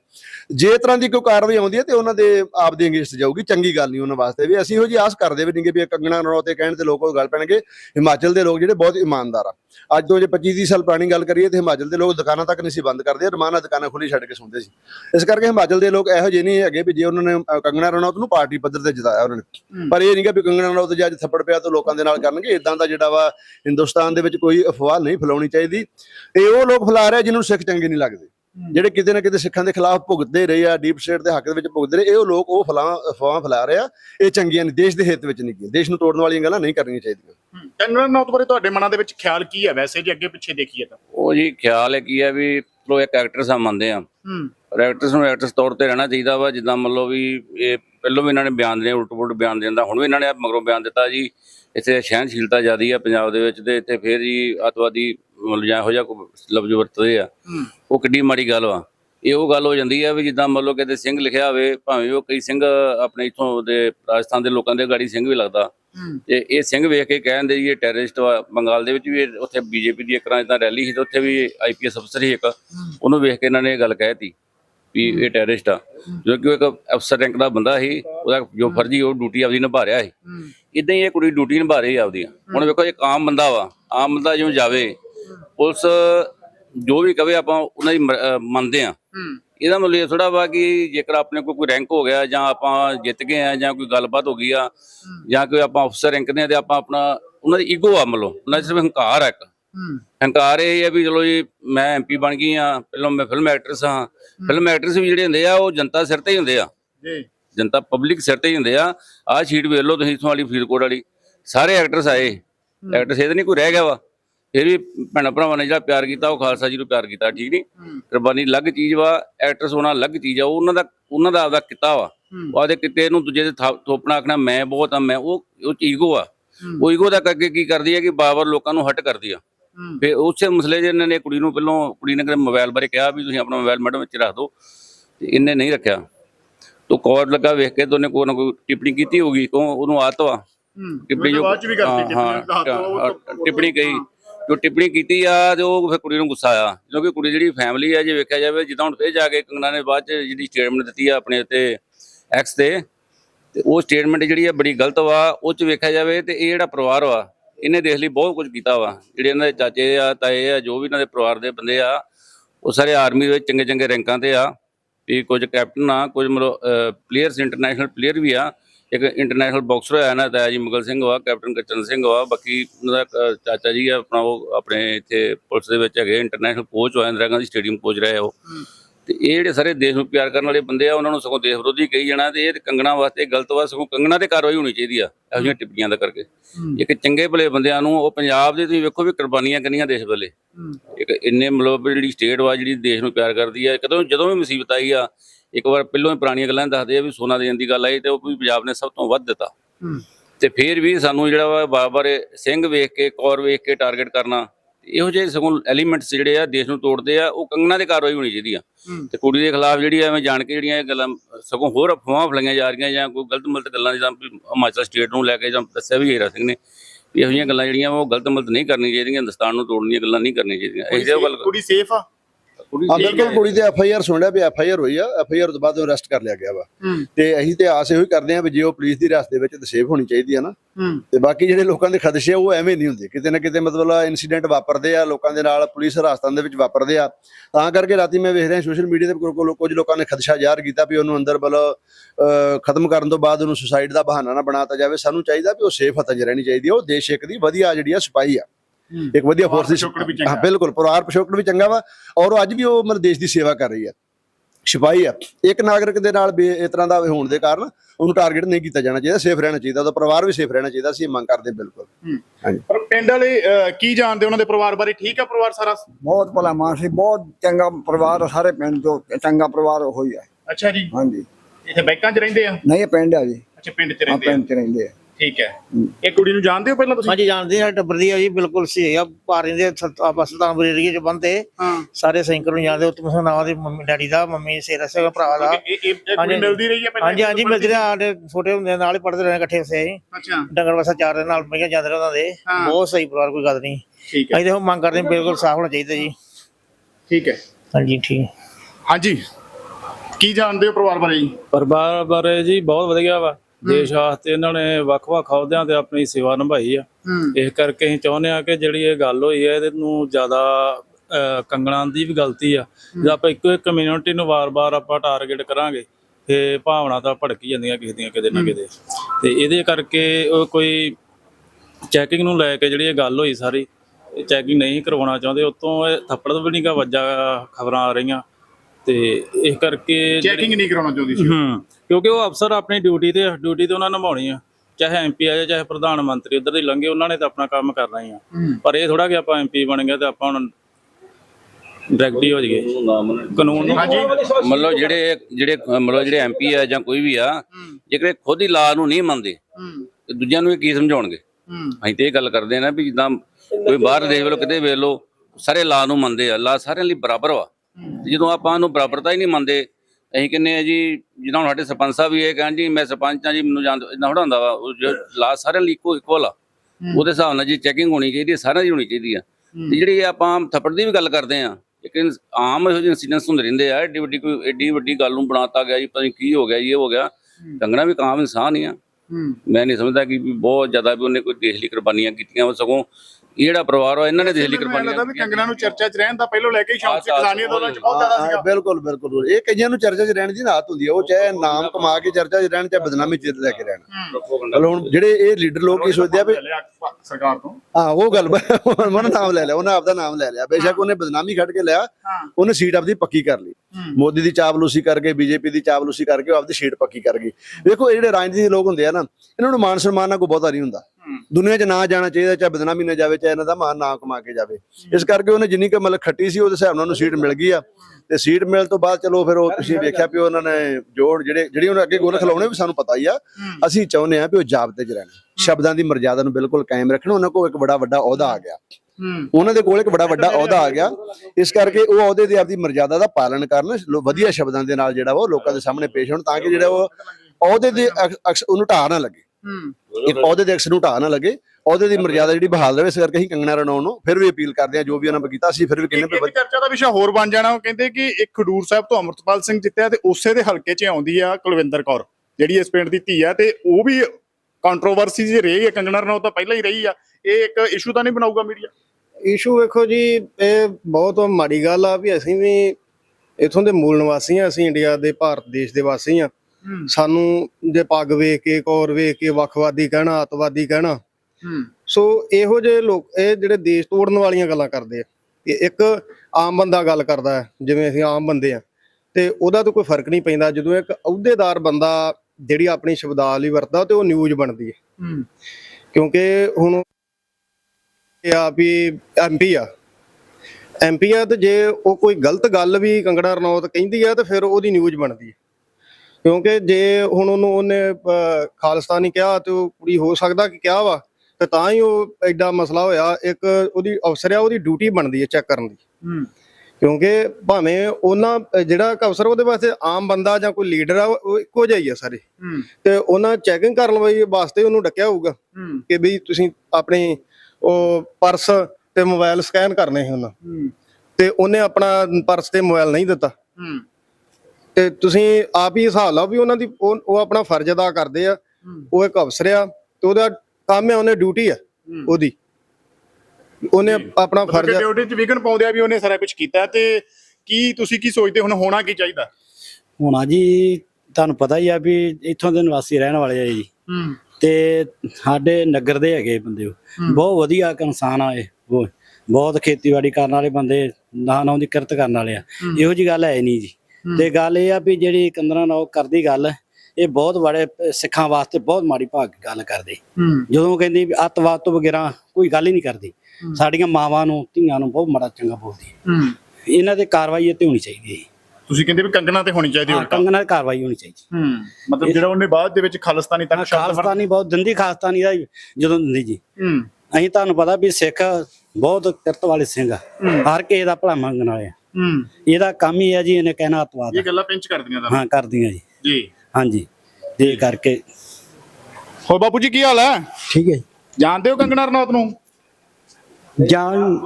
ਜੇ ਤਰ੍ਹਾਂ ਦੀ ਕੋਈ ਕਾਰਵਾਈ ਆਉਂਦੀ ਹੈ ਤੇ ਉਹਨਾਂ ਦੇ ਆਪ ਦੇ ਅਗੇਂਸਟ ਜਾਊਗੀ ਚੰਗੀ ਗੱਲ ਨਹੀਂ ਉਹਨਾਂ ਵਾਸਤੇ ਵੀ। ਅਸੀਂ ਇਹੋ ਜੀ ਆਸ ਕਰਦੇ ਵੀ ਨਹੀਂਗੇ ਵੀ ਕੰਗਣਾ ਰਣੌਤ ਕਹਿਣ ਤੇ ਲੋਕ ਉਹ ਗੱਲ ਪੈਣਗੇ। ਹਿਮਾਚਲ ਦੇ ਲੋਕ ਜਿਹੜੇ ਬਹੁਤ ਇਮਾਨਦਾਰ ਆ। ਅੱਜ ਤੋਂ ਜੇ 25 30 ਸਾਲ ਪੁਰਾਣੀ ਗੱਲ ਕਰੀਏ ਤੇ ਹਿਮਾਚਲ ਦੇ ਲੋਕ ਦੁਕਾਨਾਂ ਤੱਕ ਨਹੀਂ ਸੀ ਬੰਦ ਕਰਦੇ। ਰਮਾਨਾ ਦੁਕਾਨਾਂ ਖੁੱਲੀ ਛੱਡ ਕੇ ਸੌਂਦੇ ਸੀ। ਇਸ ਕਰਕੇ ਹਿਮਾਚਲ ਦੇ ਲੋਕ ਇਹੋ ਜਿਹੇ ਨਹੀਂ ਹੈਗੇ ਵੀ ਜੇ ਉਹਨਾਂ ਨੇ ਅ, ਕੰਗਣਾ ਰਣੌਤ ਨੂੰ ਪਾਰਟੀ ਪੱਧਰ ਤੇ ਜਿਤਾਇਆ ਉਹਨਾਂ ਨੇ। ਪਰ ਇਹ ਨਹੀਂਗਾ ਵੀ ਕੰਗਣਾ ਰਣੌਤ ਜੇ ਅੱਜ ਥੱਪੜ ਪਿਆ ਤਾਂ ਲੋਕਾਂ ਦੇ ਨਾਲ ਕਰਨਗੇ। ਇਦਾਂ ਦਾ ਜਿਹੜਾ ਵਾ ਹਿੰਦੁਸਤਾਨ ਦੇ ਵਿੱਚ ਕੋਈ ਅਫਵਾਹ ਨਹੀਂ ਫੈਲਾਉਣੀ ਚਾਹੀਦੀ। ਇਹ ਉਹ ਲੋਕ ਫੈਲਾ ਰਹੇ ਜਿਹਨਾਂ ਸਿੱਖ ਚੰਗੇ ਨਹੀਂ ਲੱਗਦੇ। ਜਿਹੜੇ ਕਿਤੇ ਨਾ ਕਿਤੇ ਸਿੱਖਾਂ ਦੇ ਖਿਲਾਫ ਭੁਗਤਦੇ ਰਹੇ ਆ ਡੀਪ ਸਟੇਟ ਦੇ ਹੱਕ ਦੇ ਵਿੱਚ ਭੁਗਤਦੇ ਰਹੇ ਇਹ ਉਹ ਲੋਕ ਉਹ ਫਲਾ ਅਫਵਾਹਾਂ ਫੈਲਾ ਰਹੇ ਆ। ਇਹ ਚੰਗੀਆਂ ਨਹੀਂ ਦੇਸ਼ ਦੇ ਹਿੱਤ ਵਿੱਚ ਨਹੀਂ ਗਈਆਂ। ਦੇਸ਼ ਨੂੰ ਤੋੜਨ ਵਾਲੀਆਂ ਗੱਲਾਂ ਨਹੀਂ ਕਰਨੀਆਂ ਚਾਹੀਦੀਆਂ। ਕੰਗਣਾ ਰਣੌਤ ਬਾਰੇ ਤੁਹਾਡੇ ਮਨਾਂ ਦੇ ਵਿੱਚ ਖਿਆਲ ਕੀ ਹੈ ਵੈਸੇ ਜੇ ਅੱਗੇ ਪਿੱਛੇ ਦੇਖੀਏ ਤਾਂ? ਉਹ ਜੀ ਖਿਆਲ ਹੈ ਕੀ ਹੈ ਵੀ ਚਲੋ ਇੱਕ ਐਕਟਰਸ ਆ ਮੰਨਦੇ ਆ। ਹੂੰ ਪਰ ਐਕਟਰਸ ਨੂੰ ਐਕਟਰਸ ਤੌਰ ਤੇ ਰਹਿਣਾ ਚਾਹੀਦਾ ਵਾ ਜਿੱਦਾਂ ਮੰਨ ਲਓ ਵੀ ਇਹ ਪਹਿਲਾਂ ਵੀ ਇਹਨਾਂ ਨੇ ਬਿਆਨ ਦੇਣੇ ਉਲਟ ਪੁਲਟ ਬਿਆਨ ਦਿੰਦਾ ਹੁਣ ਵੀ ਇਹਨਾਂ ਨੇ ਮਗਰੋਂ ਬਿਆਨ ਦਿੱਤਾ ਜੀ ਇੱਥੇ ਸਹਿਣਸ਼ੀਲਤਾ ਜ਼ਿਆਦੀ ਆ ਪੰਜਾਬ ਦੇ ਵਿੱਚ ਤੇ ਇੱਥੇ ਫੇਰ ਜੀ ਅੱਤਵਾਦੀ ਮਤਲਬ ਜਾਂ ਇਹੋ ਜਿਹਾ ਕੋਈ ਲਫ਼ਜ਼ ਵਰਤਦੇ ਆ। ਹੂੰ। ਉਹ ਕਿੱਡੀ ਮਾੜੀ ਗੱਲ ਵਾ। ਇਹ ਉਹ ਗੱਲ ਹੋ ਜਾਂਦੀ ਆ ਵੀ ਜਿੱਦਾਂ ਮੰਨ ਲਓ ਕਿਤੇ ਸਿੰਘ ਲਿਖਿਆ ਹੋਵੇ ਭਾਵੇਂ ਉਹ ਕਈ ਸਿੰਘ ਆਪਣੇ ਇਥੋਂ ਦੇ ਰਾਜਸਥਾਨ ਦੇ ਲੋਕਾਂ ਦੇ ਗਾੜੀ ਸਿੰਘ ਵੀ ਲੱਗਦਾ। ਹੂੰ। ਤੇ ਇਹ ਸਿੰਘ ਵੇਖ ਕੇ ਕਹਿੰਦੇ ਜੀ ਇਹ ਟੈਰਰਿਸਟ ਵਾ ਬੰਗਾਲ ਦੇ ਵਿੱਚ ਵੀ ਉੱਥੇ ਬੀਜੇਪੀ ਦੀ ਇੱਕ ਤਰ੍ਹਾਂ ਇਦਾਂ ਰੈਲੀ ਸੀ ਤੇ ਉੱਥੇ ਵੀ ਆਈਪੀਐਸ ਅਫਸਰ ਸੀ ਇੱਕ। ਉਹਨੂੰ ਵੇਖ ਕੇ ਇਹਨਾਂ ਨੇ ਇਹ ਗੱਲ ਕਹਿਤੀ ਵੀ ਇਹ ਟੈਰਰਿਸਟ ਆ। ਜੋ ਕਿ ਉਹ ਇੱਕ ਅਫਸਰ ਰੈਂਕ ਦਾ ਬੰਦਾ ਸੀ ਉਹਦਾ ਜੋ ਫਰਜ਼ੀ ਉਹ ਡਿਊਟੀ ਆਪਦੀ ਨਿਭਾ ਰਿਹਾ ਸੀ। ਇਦਾਂ ਹੀ ਇਹ ਕੁੜੀ ਡਿਊਟੀ ਨਿਭਾ ਰਹੀ ਆਪਦੀ। ਹੁਣ ਵੇਖੋ ਇੱਕ ਆਮ ਬੰਦਾ ਵਾ ਆਮ ਬੰਦਾ ਜਿਉਂ ਜਾਵੇ ਪੁਲਿਸ ਜੋ ਵੀ ਕਵੇ ਆਪਾਂ ਉਹਨਾਂ ਦੀ ਮੰਨਦੇ ਆ। ਇਹਦਾ ਮਤਲਬ ਇਹ ਥੋੜਾ ਵਾ ਕਿ ਜੇਕਰ ਆਪਣੇ ਕੋਲ ਕੋਈ ਰੈਂਕ ਹੋ ਗਿਆ ਜਾਂ ਆਪਾਂ ਜਿੱਤ ਗਏ ਆ ਜਾਂ ਕੋਈ ਗੱਲਬਾਤ ਹੋ ਗਈ ਆ ਜਾਂ ਕੋਈ ਆਪਾਂ ਅਫਸਰ ਰੈਂਕ ਦੇ ਆ ਤੇ ਆਪਾਂ ਆਪਣਾ ਉਹਨਾਂ ਦੀ ਈਗੋ ਆ ਮਤਲਬ ਉਹਨਾਂ ਦਾ ਸਿਰਫ ਹੰਕਾਰ ਆ ਇੱਕ। ਹੰਕਾਰ ਇਹ ਹੈ ਵੀ ਚਲੋ ਜੀ ਮੈਂ ਐਮਪੀ ਬਣ ਗਈ ਆ ਪਹਿਲਾਂ ਮੈਂ ਫਿਲਮ ਐਕਟਰਸ ਹਾਂ। ਫਿਲਮ ਐਕਟਰਸ ਵੀ ਜਿਹੜੇ ਹੁੰਦੇ ਆ ਉਹ ਜਨਤਾ ਸਿਰ ਤੇ ਹੀ ਹੁੰਦੇ ਆ। ਜੀ। ਜਨਤਾ ਪਬਲਿਕ ਸਿਰ ਤੇ ਹੀ ਹੁੰਦੇ ਆ। ਆਹ ਸ਼ੀਟ ਵੇਖ ਲਓ ਤੁਸੀਂ ਇਥੋਂ ਵਾਲੀ ਫਰੀਦਕੋਟ ਵਾਲੀ। ਸਾਰੇ ਐਕਟਰਸ ਆਏ। ਐਕਟਰਸ ਇਹਦੇ ਨਹੀਂ ਕੋਈ ਰਹਿ ਗਿਆ ਵਾ। ਫਿਰ ਵੀ ਭੈਣਾਂ ਭਰਾਵਾਂ ਨੇ ਜਿਹੜਾ ਪਿਆਰ ਕੀਤਾ ਉਹ ਖਾਲਸਾ ਜੀ ਨੂੰ ਪਿਆਰ ਕੀਤਾ ਠੀਕ ਨਹੀਂ? ਕੁਰਬਾਨੀ ਅਲੱਗ ਚੀਜ਼ ਵਾ ਐਕਟਰਸ ਹੋਣਾ ਅਲੱਗ ਚੀਜ਼ ਆ ਉਹ ਉਹਨਾਂ ਦਾ ਉਹਨਾਂ ਦਾ ਆਪਦਾ ਕਿੱਤਾ ਵਾ। ਉਹ ਆਪਦੇ ਕਿੱਤੇ ਨੂੰ ਦੂਜੇ ਦੇ ਥੋਪਣਾ ਆਖਣਾ ਮੈਂ ਬਹੁਤ ਆ ਮੈਂ ਉਹ ਉਹ ਈਗੋ ਆ। ਉਹ ਈਗੋ ਦਾ ਕਰਕੇ ਕੀ ਕਰਦੀ ਹੈ ਕਿ ਬਾਰ-ਬਾਰ ਲੋਕਾਂ ਨੂੰ ਹਟ ਕਰਦੀ ਆ। ਫਿਰ ਉਸੇ ਮਸਲੇ 'ਚ ਇਹਨਾਂ ਨੇ ਕੁੜੀ ਨੂੰ ਪਹਿਲਾਂ ਕੁੜੀ ਨੇ ਕਹਿੰਦੇ ਮੋਬਾਈਲ ਬਾਰੇ ਕਿਹਾ ਵੀ ਤੁਸੀਂ ਆਪਣਾ ਮੋਬਾਈਲ ਮੈਡਮ ਵਿੱਚ ਰੱਖ ਦਿਓ। ਤੇ ਇਹਨੇ ਨਹੀਂ ਰੱਖਿਆ। ਤੋ ਕੋਡ ਲੱਗਾ ਵੇਖ ਕੇ ਦੋਨੇ ਕੋਈ ਨਾ ਕੋਈ ਟਿੱਪਣੀ ਕੀਤੀ ਹੋਗੀ ਕਿਉਂ? ਉਹਨੂੰ ਆਦਤ ਵਾ ਹੂੰ। ਟਿੱਪਣੀ ਜੋ ਟਿੱਪਣੀ, ਕਹੀ। ਜੋ ਟਿੱਪਣੀ ਕੀਤੀ ਆ ਤੇ ਉਹ ਫਿਰ ਕੁੜੀ ਨੂੰ ਗੁੱਸਾ ਆਇਆ। ਕਿਉਂਕਿ ਕੁੜੀ ਜਿਹੜੀ ਫੈਮਿਲੀ ਆ ਜੇ ਵੇਖਿਆ ਜਾਵੇ ਜਿੱਦਾਂ ਹੁਣ ਫੇਰ ਜਾ ਕੇ ਕੰਗਨਾ ਨੇ ਬਾਅਦ ਚ ਜਿਹੜੀ ਸਟੇਟਮੈਂਟ ਦਿੱਤੀ ਆ ਆਪਣੇ ਤੇ ਐਕਸ ਤੇ ਤੇ ਉਹ ਸਟੇਟਮੈਂਟ ਜਿਹੜੀ ਆ ਬੜੀ ਗਲਤ ਵਾ ਉਹ ਚ ਵੇਖਿਆ ਜਾਵੇ ਤੇ ਇਹ ਜਿਹੜਾ ਪਰਿਵਾਰ ਵਾ ਇਹਨੇ ਦੇਖ ਲਈ ਬਹੁਤ ਕੁਝ ਕੀਤਾ ਵਾ। ਜਿਹੜੇ ਇਹਨਾਂ ਦੇ ਚਾਚੇ ਆ, ਤਾਏ ਆ, ਜੋ ਵੀ ਇਹਨਾਂ ਦੇ ਪਰਿਵਾਰ ਦੇ ਬੰਦੇ ਆ, ਉਹ ਸਾਰੇ ਆਰਮੀ ਦੇ ਚੰਗੇ ਚੰਗੇ ਰੈਂਕਾਂ ਤੇ ਆ। ਵੀ ਕੁਝ ਕੈਪਟਨ ਆ, ਕੁਝ ਮਤਲਬ ਪਲੇਅਰਸ ਇੰਟਰਨੈਸ਼ਨਲ ਪਲੇਅਰ ਵੀ ਆ। ਇੱਕ ਇੰਟਰਨੈਸ਼ਨਲ ਬਾਕਸਰ ਹੋਇਆ ਨਾ ਤਾਇਆ ਜੀ ਮੁਗਲ ਸਿੰਘ ਵਾ ਕੈਪਟਨ ਕਚਨ ਸਿੰਘ ਵਾ ਬਾਕੀ ਉਹਨਾਂ ਦਾ ਚਾਚਾ ਜੀ ਆ, ਆਪਣਾ ਉਹ ਆਪਣੇ ਇੱਥੇ ਪੁਲਿਸ ਦੇ ਵਿੱਚ ਹੈਗੇ ਇੰਟਰਨੈਸ਼ਨਲ ਕੋਚ ਹੋਇਆ, ਇੰਦਰਾ ਗਾਂਧੀ ਸਟੇਡੀਅਮ ਕੋਚ ਰਹੇ ਆ ਉਹ। ਤੇ ਇਹ ਜਿਹੜੇ ਸਾਰੇ ਦੇਸ਼ ਨੂੰ ਪਿਆਰ ਕਰਨ ਵਾਲੇ ਬੰਦੇ ਆ ਉਹਨਾਂ ਨੂੰ ਸਗੋਂ ਦੇਸ਼ ਵਿਰੋਧੀ ਕਹੀ ਜਾਣਾ ਤੇ ਇਹ ਕੰਗਣਾ ਵਾਸਤੇ ਗਲਤ ਵਾ ਸਗੋਂ ਕੰਗਣਾ ਤੇ ਕਾਰਵਾਈ ਹੋਣੀ ਚਾਹੀਦੀ ਆ ਇਹੋ ਜਿਹੀਆਂ ਟਿੱਪਣੀਆਂ ਦਾ ਕਰਕੇ। ਇੱਕ ਚੰਗੇ ਭਲੇ ਬੰਦਿਆਂ ਨੂੰ ਉਹ ਪੰਜਾਬ ਦੇ ਤੁਸੀਂ ਵੇਖੋ ਵੀ ਕੁਰਬਾਨੀਆਂ ਕਿੰਨੀਆਂ ਦੇਸ਼ ਵੱਲੇ। ਇੱਕ ਇੰਨੇ ਮਤਲਬ ਜਿਹੜੀ ਸਟੇਟ ਵਾ ਜਿਹੜੀ ਦੇਸ਼ ਨੂੰ ਪਿਆਰ ਕਰਦੀ ਆ ਕਦੋਂ ਜਦੋਂ ਵੀ ਮੁਸੀਬਤ ਆਈ ਆ ਇੱਕ ਵਾਰ ਪਹਿਲਾਂ ਹੀ ਪੁਰਾਣੀਆਂ ਗੱਲਾਂ ਦੱਸਦੇ ਆ ਵੀ ਸੋਨਾ ਦੇਣ ਦੀ ਗੱਲ ਆਈ ਤੇ ਉਹ ਵੀ ਪੰਜਾਬ ਨੇ ਸਭ ਤੋਂ ਵੱਧ ਦਿੱਤਾ। ਤੇ ਫਿਰ ਵੀ ਸਾਨੂੰ ਜਿਹੜਾ ਵਾ ਬਾਰ-ਬਾਰ ਇਹ ਸਿੰਘ ਵੇਖ ਕੇ ਕੌਰ ਵੇਖ ਕੇ ਟਾਰਗੇਟ ਕਰਨਾ ਇਹੋ ਜਿਹੇ ਸਗੋਂ ਐਲੀਮੈਂਟਸ ਜਿਹੜੇ ਆ ਦੇਸ਼ ਨੂੰ ਤੋੜਦੇ ਆ ਉਹ ਕੰਗਣਾ ਦੇ ਕਾਰਵਾਈ ਹੋਣੀ ਚਾਹੀਦੀ ਆ। ਤੇ ਕੁੜੀ ਦੇ ਖਿਲਾਫ ਜਿਹੜੀ ਐਵੇਂ ਜਾਣ ਕੇ ਜਿਹੜੀਆਂ ਇਹ ਗੱਲਾਂ ਸਗੋਂ ਹੋਰ ਅਫਵਾਹਾਂ ਫਲਾਈਆਂ ਜਾ ਰਹੀਆਂ ਜਾਂ ਕੋਈ ਗਲਤ ਮਲਤ ਗੱਲਾਂ ਜਿੱਦਾਂ ਵੀ ਹਿਮਾਚਲ ਸਟੇਟ ਨੂੰ ਲੈ ਕੇ ਜਾਂ ਦੱਸਿਆ ਵੀ ਹੀਰਾ ਸਿੰਘ ਨੇ ਇਹੋ ਜਿਹੀਆਂ ਗੱਲਾਂ ਜਿਹੜੀਆਂ ਉਹ ਗਲਤ ਮਲਤ ਨਹੀਂ ਕਰਨੀਆਂ ਚਾਹੀਦੀਆਂ ਹਿੰਦੁਸਤਾਨ ਨੂੰ ਤੋੜਨ ਦੀਆਂ ਗੱਲਾਂ ਨਹੀਂ ਕਰਨੀਆਂ ਚਾਹੀਦੀਆਂ। ਇਹ ਜਿਹੀ ਗੱਲ ਕੁੜੀ ਸੇਫ ਆ? ਹਾਂ ਬਿਲਕੁਲ ਕੁੜੀ ਤੇ ਐਫ ਆਈ ਆਰ ਸੁਣਿਆ ਵੀ ਐਫ ਆਈ ਆਰ ਹੋਈ ਆ ਐਫ ਆਈ ਆਰ ਤੋਂ ਬਾਅਦ ਉਹ ਅਰੈਸਟ ਕਰ ਲਿਆ ਗਿਆ ਵਾ। ਤੇ ਅਸੀਂ ਤੇ ਆਸ ਇਹੋ ਹੀ ਕਰਦੇ ਆ ਵੀ ਜੇ ਉਹ ਪੁਲਿਸ ਦੀ ਰਿਆਸਤ ਦੇ ਵਿੱਚ ਤਾਂ ਸੇਫ ਹੋਣੀ ਚਾਹੀਦੀ ਆ ਨਾ। ਤੇ ਬਾਕੀ ਜਿਹੜੇ ਲੋਕਾਂ ਦੇ ਖਦਸ਼ੇ ਆ ਉਹ ਐਵੇਂ ਨਹੀਂ ਹੁੰਦੇ। ਕਿਤੇ ਨਾ ਕਿਤੇ ਮਤਲਬ ਇਨਸੀਡੈਂਟ ਵਾਪਰਦੇ ਆ ਲੋਕਾਂ ਦੇ ਨਾਲ ਪੁਲਿਸ ਹਰਾਸਤਾਂ ਦੇ ਵਿੱਚ ਵਾਪਰਦੇ ਆ। ਤਾਂ ਕਰਕੇ ਰਾਤੀ ਮੈਂ ਵੇਖ ਰਿਹਾ ਸੋਸ਼ਲ ਮੀਡੀਆ ਤੇ ਕੁਝ ਲੋਕਾਂ ਨੇ ਖਦਸ਼ਾ ਜ਼ਾਹਰ ਕੀਤਾ ਵੀ ਉਹਨੂੰ ਅੰਦਰ ਅਹ, ਖਤਮ ਕਰਨ ਤੋਂ ਬਾਅਦ ਉਹਨੂੰ ਸੁਸਾਈਡ ਦਾ ਬਹਾਨਾ ਨਾ ਬਣਾਤਾ ਜਾਵੇ। ਸਾਨੂੰ ਚਾਹੀਦਾ ਵੀ ਉਹ ਸੇਫ ਹੱਥਾਂ 'ਚ ਰਹਿਣੀ ਚਾਹੀਦੀ ਆ। ਉਹ ਦੇਸ਼ ਇੱਕ ਦੀ ਵਧੀਆ ਜਿਹੜੀ ਆ ਸਿਪਾਹੀ ਆ। ਇੱਕ ਵਧੀਆ ਫੋਰਸ ਚੰਗਾ। ਹਾਂ ਬਿਲਕੁਲ ਪਰਿਵਾਰ ਪਿਛੋਕੜ ਵੀ ਚੰਗਾ ਵਾ ਔਰ ਉਹ ਅੱਜ ਵੀ ਉਹ ਮਤਲਬ ਦੇਸ਼ ਦੀ ਸੇਵਾ ਕਰ ਰਹੀ ਆ ਸਿਪਾਹੀ ਆ। ਇੱਕ ਨਾਗਰਿਕ ਦੇ ਨਾਲ ਇਸ ਤਰ੍ਹਾਂ ਦਾ ਹੋਣ ਦੇ ਕਾਰਨ ਉਹਨੂੰ ਟਾਰਗੇਟ ਨਹੀਂ ਕੀਤਾ ਜਾਣਾ ਚਾਹੀਦਾ ਸੇਫ ਰਹਿਣਾ ਚਾਹੀਦਾ ਉਹਦਾ ਪਰਿਵਾਰ ਵੀ ਸੇਫ ਰਹਿਣਾ ਚਾਹੀਦਾ ਇਹ ਮੰਗ ਕਰਦੇ ਬਿਲਕੁਲ। ਹਾਂਜੀ। ਪਰ ਪਿੰਡ ਵਾਲੇ ਕੀ ਜਾਣਦੇ ਉਹਨਾਂ ਦੇ ਪਰਿਵਾਰ ਬਾਰੇ? ਠੀਕ ਆ ਪਰਿਵਾਰ ਸਾਰਾ? ਬਹੁਤ ਭਲਾ ਮਾਨਸੀ ਬਹੁਤ ਚੰਗਾ ਪਰਿਵਾਰ ਆ, ਸਾਰੇ ਪਿੰਡ ਤੋਂ ਚੰਗਾ ਪਰਿਵਾਰ ਹੋਈ ਹੈ ਅੱਛਾ ਜੀ। ਹਾਂਜੀ। ਇੱਥੇ ਬੈਕਾਂ 'ਚ ਰਹਿੰਦੇ ਆ? ਨਹੀਂ ਇਹ ਪਿੰਡ ਆ ਜੀ। ਅੱਛਾ ਪਿੰਡ 'ਚ ਆ ਰਹਿੰਦੇ ਆ। ਪਿੰਡ ਚ ਰਹਿੰਦੇ ਆ। ਠੀਕ ਹੈ। ਇਹ ਕੁੜੀ ਨੂੰ ਜਾਣਦੇ ਹੋ ਪਹਿਲਾਂ ਤੁਸੀਂ? ਹਾਂਜੀ ਜਾਣਦੇ ਆ ਟੱਬਰ ਦੀ ਆ ਜੀ ਬਿਲਕੁਲ ਸਹੀ ਆ। ਭਾਰੀ ਦੇ ਆਪਾਂ ਸੁਲਤਾਨਪੁਰ ਏਰੀਏ ਚ ਬੰਦੇ ਹਾਂ। ਸਾਰੇ ਸੈਂਕਰ ਨੂੰ ਜਾਣਦੇ ਉਤਮ ਸਿੰਘ ਨਾਮ ਦੇ ਮੰਮੀ ਡੈਡੀ ਦਾ ਮੰਮੀ ਸੇਰਾ ਸਿੰਘ ਭਰਾ ਦਾ। ਹਾਂਜੀ। ਮਿਲਦੀ ਰਹੀ ਹੈ ਪਹਿਲਾਂ? ਹਾਂਜੀ ਹਾਂਜੀ ਮਿਲਦੇ ਰਹੇ। ਸਾਡੇ ਛੋਟੇ ਹੁੰਦੇ ਨਾਲ ਹੀ ਪੜ੍ਹਦੇ ਰਹੇ ਇਕੱਠੇ ਸੇ ਅਸੀਂ। ਅੱਛਾ। ਡੰਗਰ ਵਸਾ ਚਾਰ ਦੇ ਨਾਲ ਪਈਆਂ ਜਾਂਦੇ ਉਹਨਾਂ ਦੇ। ਹਾਂ। ਬਹੁਤ ਸਹੀ ਪਰਿਵਾਰ ਕੋਈ ਗੱਲ ਨਹੀਂ। ਠੀਕ ਹੈ। ਅਸੀਂ ਤਾਂ ਮੰਗ ਕਰਦੇ ਬਿਲਕੁਲ ਸਾਫ਼ ਹੋਣਾ ਚਾਹੀਦਾ ਜੀ। ਠੀਕ ਹੈ। ਹਾਂਜੀ ਠੀਕ। ਹਾਂਜੀ। ਕੀ ਜਾਣਦੇ ਹੋ ਪਰਿਵਾਰ ਬਾਰੇ ਜੀ? ਪਰਿਵਾਰ ਬਾਰੇ ਜੀ ਬਹੁਤ ਵਧੀਆ ਵਾ। ਦੇਸ਼ ਵਾਸਤੇ ਇਹਨਾਂ ਨੇ ਵੱਖ-ਵੱਖ ਅਹੁਦਿਆਂ ਤੇ ਆਪਣੀ ਸੇਵਾ ਨਿਭਾਈ ਆ। ਇਸ ਕਰਕੇ ਅਸੀਂ ਚਾਹੁੰਦੇ ਆ ਕਿ ਜਿਹੜੀ ਇਹ ਗੱਲ ਹੋਈ ਹੈ ਇਹਦੇ ਨੂੰ ਜ਼ਿਆਦਾ ਕੰਗਣਾ ਦੀ ਵੀ ਗਲਤੀ ਆ। ਜੇ ਆਪਾਂ ਇੱਕੋ ਇੱਕ ਕਮਿਊਨਿਟੀ ਨੂੰ ਵਾਰ-ਵਾਰ ਆਪਾਂ ਟਾਰਗੇਟ ਕਰਾਂਗੇ ਤੇ ਭਾਵਨਾ ਤਾਂ ਭੜਕੀ ਜਾਂਦੀਆਂ ਕਿਸੇ ਦੀਆਂ ਕਿਤੇ ਨਾ ਕਿਤੇ। ਤੇ ਇਹਦੇ ਕਰਕੇ ਕੋਈ ਚੈਕਿੰਗ ਨੂੰ ਲੈ ਕੇ ਜਿਹੜੀ ਇਹ ਗੱਲ ਹੋਈ ਸਾਰੀ ਇਹ ਚੈਕਿੰਗ ਨਹੀਂ ਕਰਵਾਉਣਾ ਚਾਹੁੰਦੇ ਉਤੋਂ ਇਹ ਥੱਪੜ ਵੀ ਨਹੀਂ ਗਾ ਵੱਜਾ ਖਬਰਾਂ ਆ ਰਹੀਆਂ। ਤੇ ਇਸ ਕਰਕੇ ਚੈਕਿੰਗ ਨਹੀਂ ਕਰਾਉਣਾ ਚਾਹੁੰਦੀ ਸੀ ਹੂੰ। ਕਿਉਂਕਿ ਉਹ ਅਫਸਰ ਆਪਣੀ ਡਿਊਟੀ ਤੇ ਡਿਊਟੀ ਤੇ ਉਹਨਾਂ ਨਿਭਾਉਣੀ ਆ। ਚਾਹੇ ਐਮਪੀ ਆ ਜਾਏ, ਚਾਹੇ ਪ੍ਰਧਾਨ ਮੰਤਰੀ ਉਧਰ ਦੀ ਲੰਘੇ ਉਹਨਾਂ ਨੇ ਤਾਂ ਆਪਣਾ ਕੰਮ ਕਰਨਾ ਹੀ ਆ। ਪਰ ਇਹ ਥੋੜਾ ਕਿ ਆਪਾਂ ਐਮਪੀ ਬਣ ਗਏ ਤੇ ਆਪਾਂ ਹੁਣ ਡਾਇਰੈਕਟ ਹੋ ਜਾਈਏ। ਕਾਨੂੰਨ ਨੂੰ ਮਤਲਬ ਜਿਹੜੇ ਜਿਹੜੇ ਮਤਲਬ ਜਿਹੜੇ ਐਮਪੀ ਆ ਜਾਂ ਕੋਈ ਵੀ ਆ ਜਿਹੜੇ ਖੁਦ ਹੀ ਲਾ ਨੂੰ ਨਹੀਂ ਮੰਨਦੇ ਤੇ ਦੂਜਿਆਂ ਨੂੰ ਇਹ ਕੀ ਸਮਝਾਉਣਗੇ? ਅਸੀਂ ਤੇ ਇਹ ਗੱਲ ਕਰਦੇ ਆ ਨਾ ਵੀ ਜਿੱਦਾਂ ਕੋਈ ਬਾਹਰ ਦੇਸ਼ ਵੱਲੋਂ ਕਿਤੇ ਵੇਖ ਲਓ ਸਾਰੇ ਲਾ ਨੂੰ ਮੰਨਦੇ ਆ ਲਾ ਸਾਰਿਆਂ ਲਈ ਬਰਾਬਰ ਵਾ। ਜਦੋਂ ਆਪਾਂ ਉਹਨੂੰ ਬਰਾਬਰਤਾ ਹੀ ਨਹੀਂ ਮੰਨਦੇ ਅਸੀਂ ਕਹਿੰਦੇ ਆ ਜੀ ਜਿੱਦਾਂ ਹੁਣ ਸਾਡੇ ਸਰਪੰਚ ਸਾਹਿਬ ਵੀ ਇਹ ਕਹਿਣ ਜੀ ਮੈਂ ਸਰਪੰਚ ਆ ਜੀ ਮੈਨੂੰ ਜਾਣ ਇਦਾਂ ਹੁੰਦਾ ਵਾ ਉਹ ਜੋ ਲਾ ਸਾਰਿਆਂ ਲਈ ਇੱਕੋ ਇਕੁਅਲ ਆ। ਉਹਦੇ ਹਿਸਾਬ ਨਾਲ ਜੀ ਚੈਕਿੰਗ ਹੋਣੀ ਚਾਹੀਦੀ ਹੈ ਸਾਰਿਆਂ ਦੀ ਹੋਣੀ ਚਾਹੀਦੀ ਆ। ਤੇ ਜਿਹੜੀ ਆਪਾਂ ਥੱਪੜ ਦੀ ਵੀ ਗੱਲ ਕਰਦੇ ਆ ਲੇਕਿਨ ਆਮ ਇਹੋ ਜਿਹੇ ਇਨਸੀਡੈਂਟਸ ਹੁੰਦੇ ਰਹਿੰਦੇ ਆ ਏਡੀ ਵੱਡੀ ਕੋਈ ਏਡੀ ਵੱਡੀ ਗੱਲ ਨੂੰ ਬਣਾਤਾ ਗਿਆ ਜੀ ਪਤਾ ਨਹੀਂ ਕੀ ਹੋ ਗਿਆ ਜੀ ਇਹ ਹੋ ਗਿਆ। ਕੰਗਣਾ ਵੀ ਕਾਮ ਇਨਸਾਨ ਹੀ ਆ। ਮੈਂ ਨਹੀਂ ਸਮਝਦਾ ਕਿ ਬਹੁਤ ਜ਼ਿਆਦਾ ਵੀ ਉਹਨੇ ਕੋਈ ਦੇਸ਼ ਲਈ ਕੁਰਬਾਨੀਆਂ ਕੀਤੀਆਂ ਵਾ ਸਗੋਂ ਇਹ ਜਿਹੜਾ ਪਰਿਵਾਰ ਆ ਇਹਨਾਂ ਨੇ ਦੇਸ਼ ਲਈ ਮੈਨੂੰ ਕੁਰਬਾਨੀਆਂ ਲੱਗਦਾ ਵੀ ਕੰਗਣਾ ਨੂੰ ਚਰਚਾ 'ਚ ਰਹਿਣ ਦਾ ਪਹਿਲਾਂ ਲੈ ਕੇ ਹੀ ਸ਼ੌਂਕ ਸੀ ਕਿਸਾਨੀ ਅੰਦੋਲਨ 'ਚ ਬਹੁਤ ਜ਼ਿਆਦਾ ਸੀਗਾ। ਬਿਲਕੁਲ ਬਿਲਕੁਲ ਇਹ ਕਈਆਂ ਨੂੰ ਚਰਚਾ 'ਚ ਰਹਿਣ ਦੀ ਨਾ ਆਦਤ ਹੁੰਦੀ ਹੈ ਉਹ ਚਾਹੇ ਨਾਮ ਕਮਾ ਕੇ ਚਰਚਾ 'ਚ ਰਹਿਣ ਚਾਹੇ ਬਦਨਾਮੀ 'ਚ ਲੈ ਕੇ ਰਹਿਣ। ਮਤਲਬ ਹੁਣ ਜਿਹੜੇ ਇਹ ਲੀਡਰ ਲੋਕ ਕੀ ਸੋਚਦੇ ਆ ਵੀ ਸਰਕਾਰ ਤੋਂ। ਹਾਂ ਉਹ ਗੱਲ ਉਹਨੇ ਨਾਮ ਲੈ ਲਿਆ ਉਹਨੇ ਆਪਦਾ ਨਾਮ ਲੈ ਲਿਆ। ਬੇਸ਼ੱਕ ਉਹਨੇ ਬਦਨਾਮੀ ਕੱਢ ਕੇ ਲਿਆ ਉਹਨੇ ਸੀਟ ਆਪਦੀ ਪੱਕੀ ਕਰ ਲਈ। ਮੋਦੀ ਦੀ ਚਾਪਲੂਸੀ ਕਰਕੇ ਬੀਜੇਪੀ ਦੀ ਚਾਪਲੂਸੀ ਕਰਕੇ ਉਹ ਆਪਦੀ ਸੀਟ ਪੱਕੀ ਕਰ ਗਈ। ਵੇਖੋ ਇਹ ਜਿਹੜੇ ਰਾਜਨੀਤਿਕ ਲੋਕ ਹੁੰਦੇ ਆ ਨਾ ਇਹਨਾਂ ਨੂੰ ਮਾਨ ਸਨਮਾਨ ਨਾਲ ਕੋਈ ਬਹੁਤਾ ਨਹੀਂ ਹੁੰਦਾ। ਦੁਨੀਆ 'ਚ ਨਾ ਜਾਣਾ ਚਾਹੀਦਾ ਚਾਹੇ ਬਦਨਾਮੀ ਨਾ ਜਾਵੇ ਚਾਹੇ ਇਹਨਾਂ ਦਾ ਮਾਨ ਨਾ ਕਮਾ ਕੇ ਜਾਵੇ। ਇਸ ਕਰਕੇ ਉਹਨੇ ਜਿੰਨੀ ਕੁ ਮਤਲਬ ਖੱਟੀ ਸੀ ਉਹਦੇ ਹਿਸਾਬ ਨਾਲ ਉਹਨੂੰ ਸੀਟ ਮਿਲ ਗਈ ਆ। ਤੇ ਸੀਟ ਮਿਲ ਤੋਂ ਬਾਅਦ ਚਲੋ ਫਿਰ ਉਹ ਤੁਸੀਂ ਵੇਖਿਆ ਵੀ ਉਹਨਾਂ ਨੇ ਜੋੜ ਜਿਹੜੇ ਜਿਹੜੀ ਉਹਨਾਂ ਅੱਗੇ ਗੋਲ ਖਿਲਾਉਣੇ ਵੀ ਸਾਨੂੰ ਪਤਾ ਹੀ ਆ ਅਸੀਂ ਚਾਹੁੰਦੇ ਆ ਵੀ ਉਹ ਜਾਬਤੇ 'ਚ ਰਹਿਣ। ਸ਼ਬਦਾਂ ਦੀ ਮਰਜ਼ਾਦਾ ਨੂੰ ਬਿਲਕੁਲ ਕਾਇਮ ਰੱਖਣ ਉਹਨਾਂ ਕੋਲ ਇੱਕ ਬੜਾ ਵੱਡਾ ਅਹੁਦਾ ਆ ਗਿਆ। ਉਹਨਾਂ ਦੇ ਕੋਲ ਇੱਕ ਬੜਾ ਵੱਡਾ ਅਹੁਦਾ ਆ ਗਿਆ। ਇਸ ਕਰਕੇ ਉਹ ਅਹੁਦੇ ਦੀ ਆਪਦੀ ਮਰਜ਼ਾਦਾ ਦਾ ਪਾਲਣ ਕਰਨ ਵਧੀਆ ਸ਼ਬਦਾਂ ਦੇ ਨਾਲ ਜਿਹੜਾ ਉਹ ਲੋਕਾਂ ਦੇ ਸਾਹਮਣੇ ਪੇਸ਼ ਹੋਣ ਤਾਂ ਕਿ ਜਿਹੜਾ ਉਹ ਅਹੁਦੇ ਦੇ ਉਹਨੂੰ ਢਾਹ ਨਾ ਲੱਗੇ। ਇੱਕ ਅਹੁਦੇ ਦੇ ਅਕਸ ਨੂੰ ਢਾਹ ਨਾ ਲੱਗੇ ਅਹੁਦੇ ਦੀ ਮਰਜ਼ਾਦਾ ਜਿਹੜੀ ਬਹਾਲ ਰਹੇ ਇਸ ਕਰਕੇ ਅਸੀਂ ਕੰਗਣਾ ਰਣਾਉਣ ਨੂੰ ਫਿਰ ਵੀ ਅਪੀਲ ਕਰਦੇ ਹਾਂ ਜੋ ਵੀ ਉਹਨਾਂ ਨੇ ਕੀਤਾ ਅਸੀਂ ਫਿਰ ਵੀ ਕਹਿੰਦੇ ਵੀ ਚਰਚਾ ਦਾ ਵਿਸ਼ਾ ਹੋਰ ਬਣ ਜਾਣਾ ਉਹ ਕਹਿੰਦੇ ਕਿ ਇੱਕ ਖਡੂਰ ਸਾਹਿਬ ਤੋਂ ਅਮਰਤਪਾਲ ਸਿੰਘ ਜਿੱਤਿਆ ਤੇ ਉਸੇ ਦੇ ਹਲਕੇ 'ਚ ਆਉਂਦੀ ਆ ਕੁਲਵਿੰਦਰ ਕੌਰ ਜਿਹੜੀ ਇਸ ਪਿੰਡ ਦੀ ਧੀ ਆ ਤੇ ਉਹ ਵੀ ਕੰਟਰੋਵਰਸੀ ਜੀ ਰਹੀ ਹੈ ਕੰਗਣਾ ਰਣੌਤ ਤਾਂ ਪਹਿਲਾਂ ਹੀ ਰਹੀ ਆ। ਇਹ ਇੱਕ ਇਸ਼ੂ ਤਾਂ ਨਹੀਂ ਬਣਾਊਗਾ ਮੀਡੀਆ ਇਸ਼ੂ ਵੇਖੋ ਜੀ ਇਹ ਬਹੁਤ ਮਾੜੀ ਗੱਲ ਆ ਵੀ ਅਸੀਂ ਵੀ ਇਥੋਂ ਦੇ ਮੂਲ ਨਿਵਾਸੀ ਆ ਅਸੀਂ ਇੰਡੀਆ ਦੇ ਭਾਰਤ ਦੇਸ਼ ਦੇ ਵਾਸੀ ਆ। ਸਾਨੂੰ ਜੇ ਪੱਗ ਵੇਖ ਕੇ ਕੌਰ ਵੇਖ ਕੇ ਵੱਖਵਾਦੀ ਕਹਿਣਾ ਅਤਵਾਦੀ ਕਹਿਣਾ। ਸੋ ਇਹੋ ਜਿਹੇ ਲੋਕ ਇਹ ਜਿਹੜੇ ਦੇਸ਼ ਤੋੜਨ ਵਾਲੀਆਂ ਗੱਲਾਂ ਕਰਦੇ ਆ। ਕਿ ਇੱਕ ਆਮ ਬੰਦਾ ਗੱਲ ਕਰਦਾ ਹੈ ਜਿਵੇਂ ਅਸੀਂ ਆਮ ਬੰਦੇ ਆ। ਤੇ ਉਹਦਾ ਤਾਂ ਕੋਈ ਫ਼ਰਕ ਨਹੀਂ ਪੈਂਦਾ ਜਦੋਂ ਇੱਕ ਅਹੁਦੇਦਾਰ ਬੰਦਾ ਜਿਹੜੀ ਆਪਣੀ ਸ਼ਬਦਾਵਲੀ ਵਰਤਦਾ ਤੇ ਉਹ ਨਿਊਜ਼ ਬਣਦੀ ਹੈ। ਕਿਉਂਕਿ ਹੁਣ ਆ ਵੀ ਐਮਪੀ ਆ। ਐਮਪੀ ਆ ਤੇ ਜੇ ਉਹ ਕੋਈ ਗਲਤ ਗੱਲ ਵੀ ਕੰਗਣਾ ਰਣੌਤ ਕਹਿੰਦੀ ਆ ਤੇ ਫਿਰ ਉਹਦੀ ਨਿਊਜ਼ ਬਣਦੀ ਹੈ। ਕਿਉਂਕਿ ਜੇ ਹੁਣ ਉਹਨੂੰ ਉਹਨੇ ਖਾਲਿਸਤਾਨੀ ਕਿਹਾ ਤੇ ਉਹ ਕੁੜੀ ਹੋ ਸਕਦਾ ਕਿ ਕਿਹਾ ਵਾ ਤੇ ਤਾਂ ਹੀ ਉਹ ਐਡਾ ਮਸਲਾ ਹੋਇਆ। ਇੱਕ ਉਹਦੀ ਅਫਸਰ ਆ ਉਹਦੀ ਡਿਊਟੀ ਬਣਦੀ ਹੈ ਚੈੱਕ ਕਰਨ ਦੀ। ਹੂੰ। ਕਿਉਂਕਿ ਭਾਵੇਂ ਉਹਨਾਂ ਜਿਹੜਾ ਅਫਸਰ ਉਹਦੇ ਵਾਸਤੇ ਆਮ ਬੰਦਾ ਜਾਂ ਕੋਈ ਲੀਡਰ ਆ ਉਹ ਇੱਕੋ ਜਿਹਾ ਹੀ ਆ ਸਾਰੇ। ਤੇ ਉਹਨਾਂ ਚੈਕਿੰਗ ਕਰਨ ਲਈ ਵਾਸਤੇ ਉਹਨੂੰ ਡੱਕਿਆ ਹੋਊਗਾ ਕਿ ਵੀ ਤੁਸੀਂ ਆਪਣੀ ਉਹ ਪਰਸ ਤੇ ਮੋਬਾਈਲ ਸਕੈਨ ਕਰਨੇ ਸੀ ਉਹਨਾਂ। ਤੇ ਉਹਨੇ ਆਪਣਾ ਪਰਸ ਤੇ ਮੋਬਾਈਲ ਨਹੀਂ ਦਿੱਤਾ। ਤੇ ਤੁਸੀਂ ਆਪ ਹੀ ਹਿਸਾਬ ਲਾਓ ਵੀ ਉਹਨਾਂ ਦੀ ਉਹ ਆਪਣਾ ਫਰਜ਼ ਅਦਾ ਕਰਦੇ ਆ ਉਹ ਇੱਕ ਅਫਸਰ ਆ ਤੇ ਉਹਦਾ ਕੰਮ ਹੈ ਉਹਨੇ ਡਿਊਟੀ ਆ ਉਹਦੀ। ਉਹਨੇ ਆਪਣਾ ਫਰਜ਼ ਡਿਊਟੀ ਚ ਵਿਗਨ ਪਾਉਂਦੇ ਆ ਵੀ ਉਹਨੇ ਸਾਰਾ ਕੁਝ ਕੀਤਾ ਤੇ ਕੀ ਤੁਸੀਂ ਕੀ ਸੋਚਦੇ ਹੁਣ ਹੋਣਾ ਕੀ ਚਾਹੀਦਾ? ਹੋਣਾ ਜੀ ਤੁਹਾਨੂੰ ਪਤਾ ਹੀ ਆ ਵੀ ਇੱਥੋਂ ਦੇ ਨਿਵਾਸੀ ਰਹਿਣ ਵਾਲੇ ਆ ਜੀ। ਤੇ ਸਾਡੇ ਨਗਰ ਦੇ ਹੈਗੇ ਬੰਦੇ ਉਹ। ਬਹੁਤ ਵਧੀਆ ਇਨਸਾਨ ਆ ਇਹ ਬਹੁਤ ਖੇਤੀਬਾੜੀ ਕਰਨ ਵਾਲੇ ਬੰਦੇ ਨਾ ਨਾ ਦੀ ਕਿਰਤ ਕਰਨ ਵਾਲੇ ਆ। ਇਹੋ ਜੀ ਗੱਲ ਹੈ ਨਹੀਂ ਜੀ। ਤੇ ਗੱਲ ਇਹ ਆ ਵੀ ਜਿਹੜੀ ਕੰਦਰਾ ਨਾਲ ਕਰਦੀ ਗੱਲ ਇਹ ਬਹੁਤ ਬੜੇ ਸਿੱਖਾਂ ਵਾਸਤੇ ਬਹੁਤ ਮਾੜੀ ਭਾਗ ਗੱਲ ਕਰਦੇ। ਜਦੋਂ ਕਹਿੰਦੀ ਵੀ ਅੱਤਵਾਦ ਤੋਂ ਬਗੈਰਾ ਕੋਈ ਗੱਲ ਹੀ ਨਹੀਂ ਕਰਦੀ। ਸਾਡੀਆਂ ਮਾਵਾਂ ਨੂੰ ਧੀਆਂ ਨੂੰ ਬਹੁਤ ਮਾੜਾ ਚੰਗਾ ਬੋਲਦੀ ਇਹਨਾਂ ਤੇ ਕਾਰਵਾਈ ਤੇ ਹੋਣੀ ਚਾਹੀਦੀ ਹੈ ਤੁਸੀਂ ਕਹਿੰਦੇ ਵੀ ਕੰਗਣਾ ਤੇ ਹੋਣੀ ਚਾਹੀਦੀ ਹਾਂ, ਉਲਟਾ। ਕੰਗਣਾ ਤੇ ਕਾਰਵਾਈ ਹੋਣੀ ਚਾਹੀਦੀ ਹੂੰ। ਮਤਲਬ ਜਿਹੜਾ ਉਹਨੇ ਬਾਅਦ ਦੇ ਵਿੱਚ ਖਾਲਿਸਤਾਨੀ ਤੱਕ ਖਾਲਸਤਾਨੀ ਬਹੁਤ ਦਿੰਦੀ ਖਾਲਸਤਾਨੀ ਦਾ ਜਦੋਂ ਦਿੰਦੀ ਜੀ। ਹੂੰ। ਅਸੀਂ ਤੁਹਾਨੂੰ ਪਤਾ ਵੀ ਸਿੱਖ ਬਹੁਤ ਕਿਰਤ ਵਾਲੇ ਸਿੰਘ ਆ। ਹਰ ਕਿਸੇ ਦਾ ਭਲਾ ਮੰਗਣ ਵਾਲੇ ਆ। ਹੂੰ। ਇਹਦਾ ਕੰਮ ਹੀ ਹੈ ਜੀ ਇਹਨੇ ਕਹਿਣਾ ਅਤਵਾਦ ਇਹ ਗੱਲਾਂ ਪਿੰਚ ਕਰਦੀਆਂ ਤਾਂ। ਹਾਂ ਕਰਦੀਆਂ ਜੀ। ਜੀ। ਹਾਂਜੀ। ਤੇ ਕਰਕੇ ਹੋਰ ਬਾਪੂ ਜੀ ਕੀ ਹਾਲ ਹੈ? ਠੀਕ ਹੈ ਜਾਣਦੇ ਹੋ ਕੰਗਣਾ ਰਣੌਤ ਨੂੰ? ਜਾਨ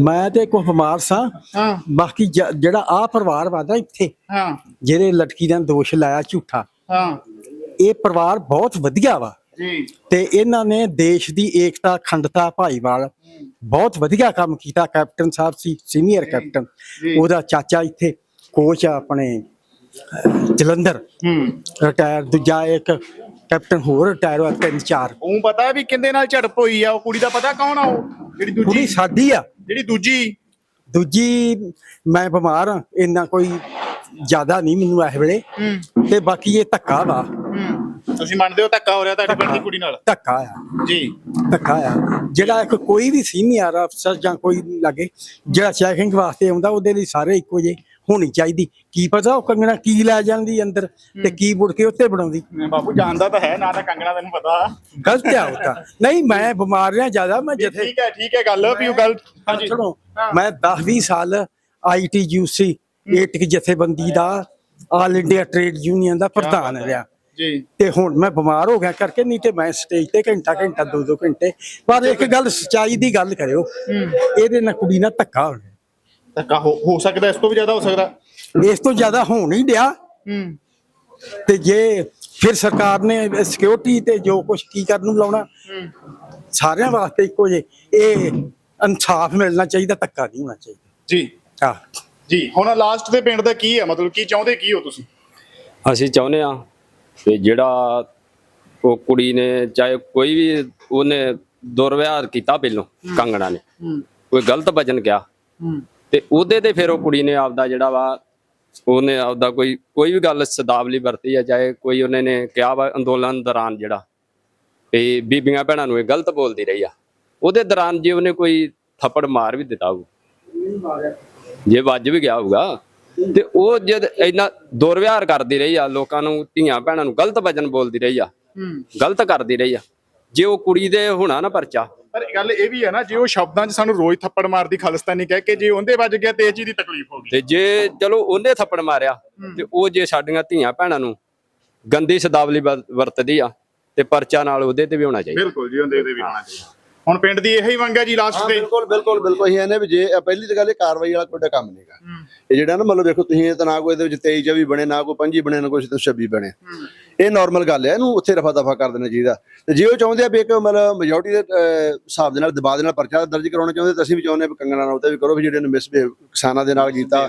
ਮੈਂ ਤੇ ਕੋਈ ਬਿਮਾਰ ਸਾਂ। ਹਾਂ। ਬਾਕੀ ਜ- ਜਿਹੜਾ ਆ ਪਰਿਵਾਰ ਵਾਦਾ ਇੱਥੇ ਹਾਂ। ਜਿਹੜੇ ਲੜਕੀ ਦਾ ਦੋਸ਼ ਲਾਇਆ ਝੂਠਾ ਹਾਂ। ਇਹ ਪਰਿਵਾਰ ਬਹੁਤ ਵਧੀਆ ਵਾ। ਜੀ। ਤੇ ਇਹਨਾਂ ਨੇ ਦੇਸ਼ ਦੀ ਏਕਤਾ ਅਖੰਡਤਾ ਭਾਈਵਾਲ ਬਹੁਤ ਵਧੀਆ ਕੰਮ ਕੀਤਾ ਕੈਪਟਨ ਸਾਹਿਬ ਸੀ ਸੀਨੀਅਰ ਕੈਪਟਨ। ਉਹਦਾ ਚਾਚਾ ਇੱਥੇ ਕੋਚ ਆ ਆਪਣੇ ਜਲੰਧਰ। ਹੂੰ। ਰਿਟਾਇਰ ਦੂਜਾ ਇੱਕ ਕੈਪਟਨ ਹੋਰ ਰਿਟਾਇਰ ਹੋਇਆ ਤਿੰਨ ਚਾਰ। ਉਹ ਪਤਾ ਵੀ ਕਿੰਦੇ ਨਾਲ ਝੜਪ ਹੋਈ ਆ ਉਹ ਕੁੜੀ ਦਾ ਪਤਾ ਕੌਣ ਆ ਉਹ? ਜਿਹੜੀ ਕੁੜੀ ਦੂਜੀ ਸਾਡੀ ਆ। ਜਿਹੜੀ ਦੂਜੀ? ਦੂਜੀ ਮੈਂ ਬਿਮਾਰ ਹਾਂ ਇੰਨਾ ਕੋਈ ਜ਼ਿਆਦਾ ਨਹੀਂ ਮੈਨੂੰ ਇਸ ਵੇਲੇ। ਤੇ ਬਾਕੀ ਇਹ ਧੱਕਾ ਵਾ। ਤੁਸੀਂ ਮੰਨਦੇ ਹੋ ਧੱਕਾ ਹੋ ਰਿਹਾ ਤੁਹਾਡੀ ਪਿੰਡ ਦੀ ਕੁੜੀ ਨਾਲ? ਧੱਕਾ ਆ। ਜੀ। ਧੱਕਾ ਆ। ਜਿਹੜਾ ਇੱਕ ਕੋਈ ਵੀ ਸੀਨੀਅਰ ਅਫਸਰ ਜਾਂ ਕੋਈ ਲੱਗੇ ਜਿਹੜਾ ਚੈਕਿੰਗ ਵਾਸਤੇ ਆਉਂਦਾ ਉਹਦੇ ਲਈ ਸਾਰੇ ਇੱਕੋ ਜਿਹੇ ਹੋਣੀ ਚਾਹੀਦੀ। ਕੀ ਪਤਾ ਉਹ ਕੰਗਣਾ ਕੀ ਲੈ ਜਾਂਦੀ ਅੰਦਰ ਤੇ ਕੀ ਮੁੜ ਕੇ ਉੱਤੇ ਬਣਾਉਂਦੀ। ਬਾਪੂ ਜਾਣਦਾ ਤਾਂ ਹੈ ਨਾ ਤਾਂ ਕੰਗਣਾ ਤੈਨੂੰ ਪਤਾ। ਗਲਤ ਆ ਉਹ ਤਾਂ। ਨਹੀਂ ਮੈਂ ਬਿਮਾਰ ਰਿਹਾ ਜ਼ਿਆਦਾ ਮੈਂ ਜਿੱਥੇ ਠੀਕ ਹੈ ਠੀਕ ਹੈ ਗੱਲ ਵੀ ਉਹ ਗੱਲ ਹਾਂਜੀ। ਸੁਣੋ ਮੈਂ 10 20 ਸਾਲ ਆਈਟੀਯੂਸੀ ਏਟਕ ਜਥੇਬੰਦੀ ਦਾ ਆਲ ਇੰਡੀਆ ਟ੍ਰੇਡ ਯੂਨੀਅਨ ਦਾ ਪ੍ਰਧਾਨ ਰਿਹਾ। ਜੀ। ਤੇ ਹੁਣ ਮੈਂ ਬਿਮਾਰ ਹੋ ਗਿਆ ਕਰਕੇ ਨਹੀਂ ਤੇ ਮੈਂ ਸਟੇਜ ਤੇ ਘੰਟਾ ਘੰਟਾ ਦੋ ਦੋ ਘੰਟੇ। ਪਰ ਇੱਕ ਗੱਲ ਸਚਾਈ ਦੀ ਗੱਲ ਕਰਿਓ ਇਹਦੇ ਨਾਲ ਕੁੜੀ ਨਾਲ ਧੱਕਾ ਹੋਣਾ ਧੱਕਾ ਹੋ ਹੋ ਸਕਦਾ ਇਸ ਤੋਂ ਵੀ ਜ਼ਿਆਦਾ ਹੋ ਸਕਦਾ। ਇਸ ਤੋਂ ਜ਼ਿਆਦਾ ਹੀ ਡਿਆ। ਹੂੰ। ਤੇ ਜੇ ਫਿਰ ਸਰਕਾਰ ਨੇ ਸਿਕਿਉਰਿਟੀ ਤੇ ਜੋ ਕੁਝ ਕੀ ਕਰਨ ਨੂੰ ਲਾਉਣਾ ਸਾਰਿਆਂ ਵਾਸਤੇ ਇੱਕੋ ਜੇ ਇਹ ਇਨਸਾਫ ਮਿਲਣਾ ਚਾਹੀਦਾ ਧੱਕਾ ਨਹੀਂ ਹੋਣਾ ਚਾਹੀਦਾ। ਜੀ। ਹਾਂ। ਜੀ ਹੁਣ ਲਾਸਟ ਦੇ ਪਿੰਡ ਦਾ ਕੀ ਹੈ? ਮਤਲਬ ਕੀ ਚਾਹੁੰਦੇ ਕੀ ਹੋ ਤੁਸੀਂ? ਅਸੀਂ ਚਾਹੁੰਦੇ ਆ ਕਿ ਜਿਹੜਾ ਉਹ ਕੁੜੀ ਨੇ ਚਾਹੇ ਕੋਈ ਵੀ ਉਹਨੇ ਦੁਰਵਿਹਾਰ ਕੀਤਾ ਪਹਿਲੋਂ ਕੰਗਣਾ ਨੇ। ਕੋਈ ਗਲਤ ਵਚਨ ਕਿਹਾ। ਤੇ ਉਹਦੇ ਤੇ ਫਿਰ ਉਹ ਕੁੜੀ ਨੇ ਆਪਦਾ ਜਿਹੜਾ ਵਾ ਉਹਨੇ ਆਪਦਾ ਕੋਈ ਕੋਈ ਵੀ ਗੱਲ ਸਦਾਵਲੀ ਵਰਤੀ ਆ ਚਾਹੇ ਕੋਈ ਉਹਨੇ ਨੇ ਕਿਹਾ ਵਾ ਅੰਦੋਲਨ ਦੌਰਾਨ ਜਿਹੜਾ ਵੀ ਬੀਬੀਆਂ ਭੈਣਾਂ ਨੂੰ ਇਹ ਗਲਤ ਬੋਲਦੀ ਰਹੀ ਆ। ਉਹਦੇ ਦੌਰਾਨ ਜੇ ਉਹਨੇ ਕੋਈ ਥੱਪੜ ਮਾਰ ਵੀ ਦਿੱਤਾ ਹੋਊ ਜੇ ਵੱਜ ਵੀ ਗਿਆ ਹੋਊਗਾ ਤੇ ਉਹ ਜਦ ਇੰਨਾ ਦੁਰਵਿਹਾਰ ਕਰਦੀ ਰਹੀ ਆ ਲੋਕਾਂ ਨੂੰ ਧੀਆਂ ਭੈਣਾਂ ਨੂੰ ਗਲਤ ਵਚਨ ਬੋਲਦੀ ਰਹੀ ਆ। ਗਲਤ ਕਰਦੀ ਰਹੀ ਆ। ਜੇ ਉਹ ਕੁੜੀ ਦੇ ਹੋਣਾ ਨਾ ਪਰਚਾ। ਪਰ ਗੱਲ ਇਹ ਵੀ ਹੈ ਨਾ ਜੇ ਉਹ ਸ਼ਬਦਾਂ 'ਚ ਸਾਨੂੰ ਰੋਜ਼ ਥੱਪੜ ਮਾਰਦੀ ਖਾਲਿਸਤਾਨੀ ਕਹਿ ਕੇ ਜੇ ਉਹਦੇ ਵੱਜ ਗਿਆ ਤੇ ਇਹ ਚੀਜ਼ ਦੀ ਤਕਲੀਫ ਹੋਗੀ ਤੇ ਜੇ ਚਲੋ ਉਹਨੇ ਥੱਪੜ ਮਾਰਿਆ ਤੇ ਉਹ ਜੇ ਸਾਡੀਆਂ ਧੀਆਂ ਭੈਣਾਂ ਨੂੰ ਗੰਦੀ ਸਦਾਵਲੀ ਵਰ- ਵਰਤਦੀ ਆ ਤੇ ਪਰਚਾ ਨਾਲ ਉਹਦੇ ਤੇ ਵੀ ਹੋਣਾ ਚਾਹੀਦਾ। ਬਿਲਕੁਲ ਜੀ ਉਹਦੇ ਦੇ ਵੀ ਹੋਣਾ ਚਾਹੀਦਾ। ਹੁਣ ਪਿੰਡ ਦੀ ਇਹੀ ਮੰਗ ਹੈ ਜੀ ਲਾਸਟ ਹਾਂ ਤੇ। ਬਿਲਕੁਲ ਬਿਲਕੁਲ ਬਿਲਕੁਲ। ਇਹ ਨੇ ਵੀ ਜੇ ਪਹਿਲੀ ਤਾਂ ਗੱਲ ਇਹ ਕਾਰਵਾਈ ਵਾਲਾ ਕੋਈ ਕੰਮ ਨਹੀਂਗਾ ਇਹ ਜਿਹੜਾ ਨਾ ਮਤਲਬ ਦੇਖੋ ਤੁਸੀਂ ਇਹ ਤਾਂ ਨਾ ਕੋਈ ਇਹਦੇ ਵਿੱਚ 23 24 ਬਣੇ ਨਾ ਕੋਈ 25 ਬਣੇ ਨਾ ਕੋਈ 26 ਬਣੇ। ਇਹ ਨਾਰਮਲ ਗੱਲ ਹੈ ਇਹਨੂੰ ਉੱਥੇ ਰਫਾ ਦਫਾ ਕਰ ਦੇਣਾ ਚਾਹੀਦਾ। ਤੇ ਜੇ ਉਹ ਚਾਹੁੰਦੇ ਆ ਵੀ ਇੱਕ ਮਤਲਬ ਮੈਜੋਰਟੀ ਦੇ ਹਿਸਾਬ ਦੇ ਨਾਲ ਦਬਾਅ ਦੇ ਨਾਲ ਪਰਚਾ ਦਰਜ ਕਰਾਉਣਾ ਚਾਹੁੰਦੇ ਤਾਂ ਅਸੀਂ ਵੀ ਚਾਹੁੰਦੇ ਆ ਵੀ ਕੰਗਣਾ ਨਾਲ ਉੱਤੇ ਵੀ ਕਰੋ ਵੀ ਜਿਹੜੇ ਨੇ ਮਿਸਬਿਹੇਵ ਕਿਸਾਨਾਂ ਦੇ ਨਾਲ ਕੀਤਾ।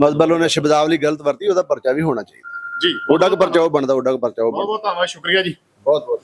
ਮਤਲਬ ਉਹਨੇ ਸ਼ਬਦਾਵਲੀ ਗਲਤ ਵਰਤੀ ਉਹਦਾ ਪਰਚਾ ਵੀ ਹੋਣਾ ਚਾਹੀਦਾ। ਜੀ। ਕੁ ਪਰਚਾ ਉਹ ਬਣਦਾ ਓਡਾ ਕੁ ਪਰਚਾ ਉਹ ਬਹੁਤ ਬਹੁਤ ਧੰਨਵਾਦ ਸ਼ੁਕਰੀਆ ਜੀ। ਬਹੁਤ ਬਹੁਤ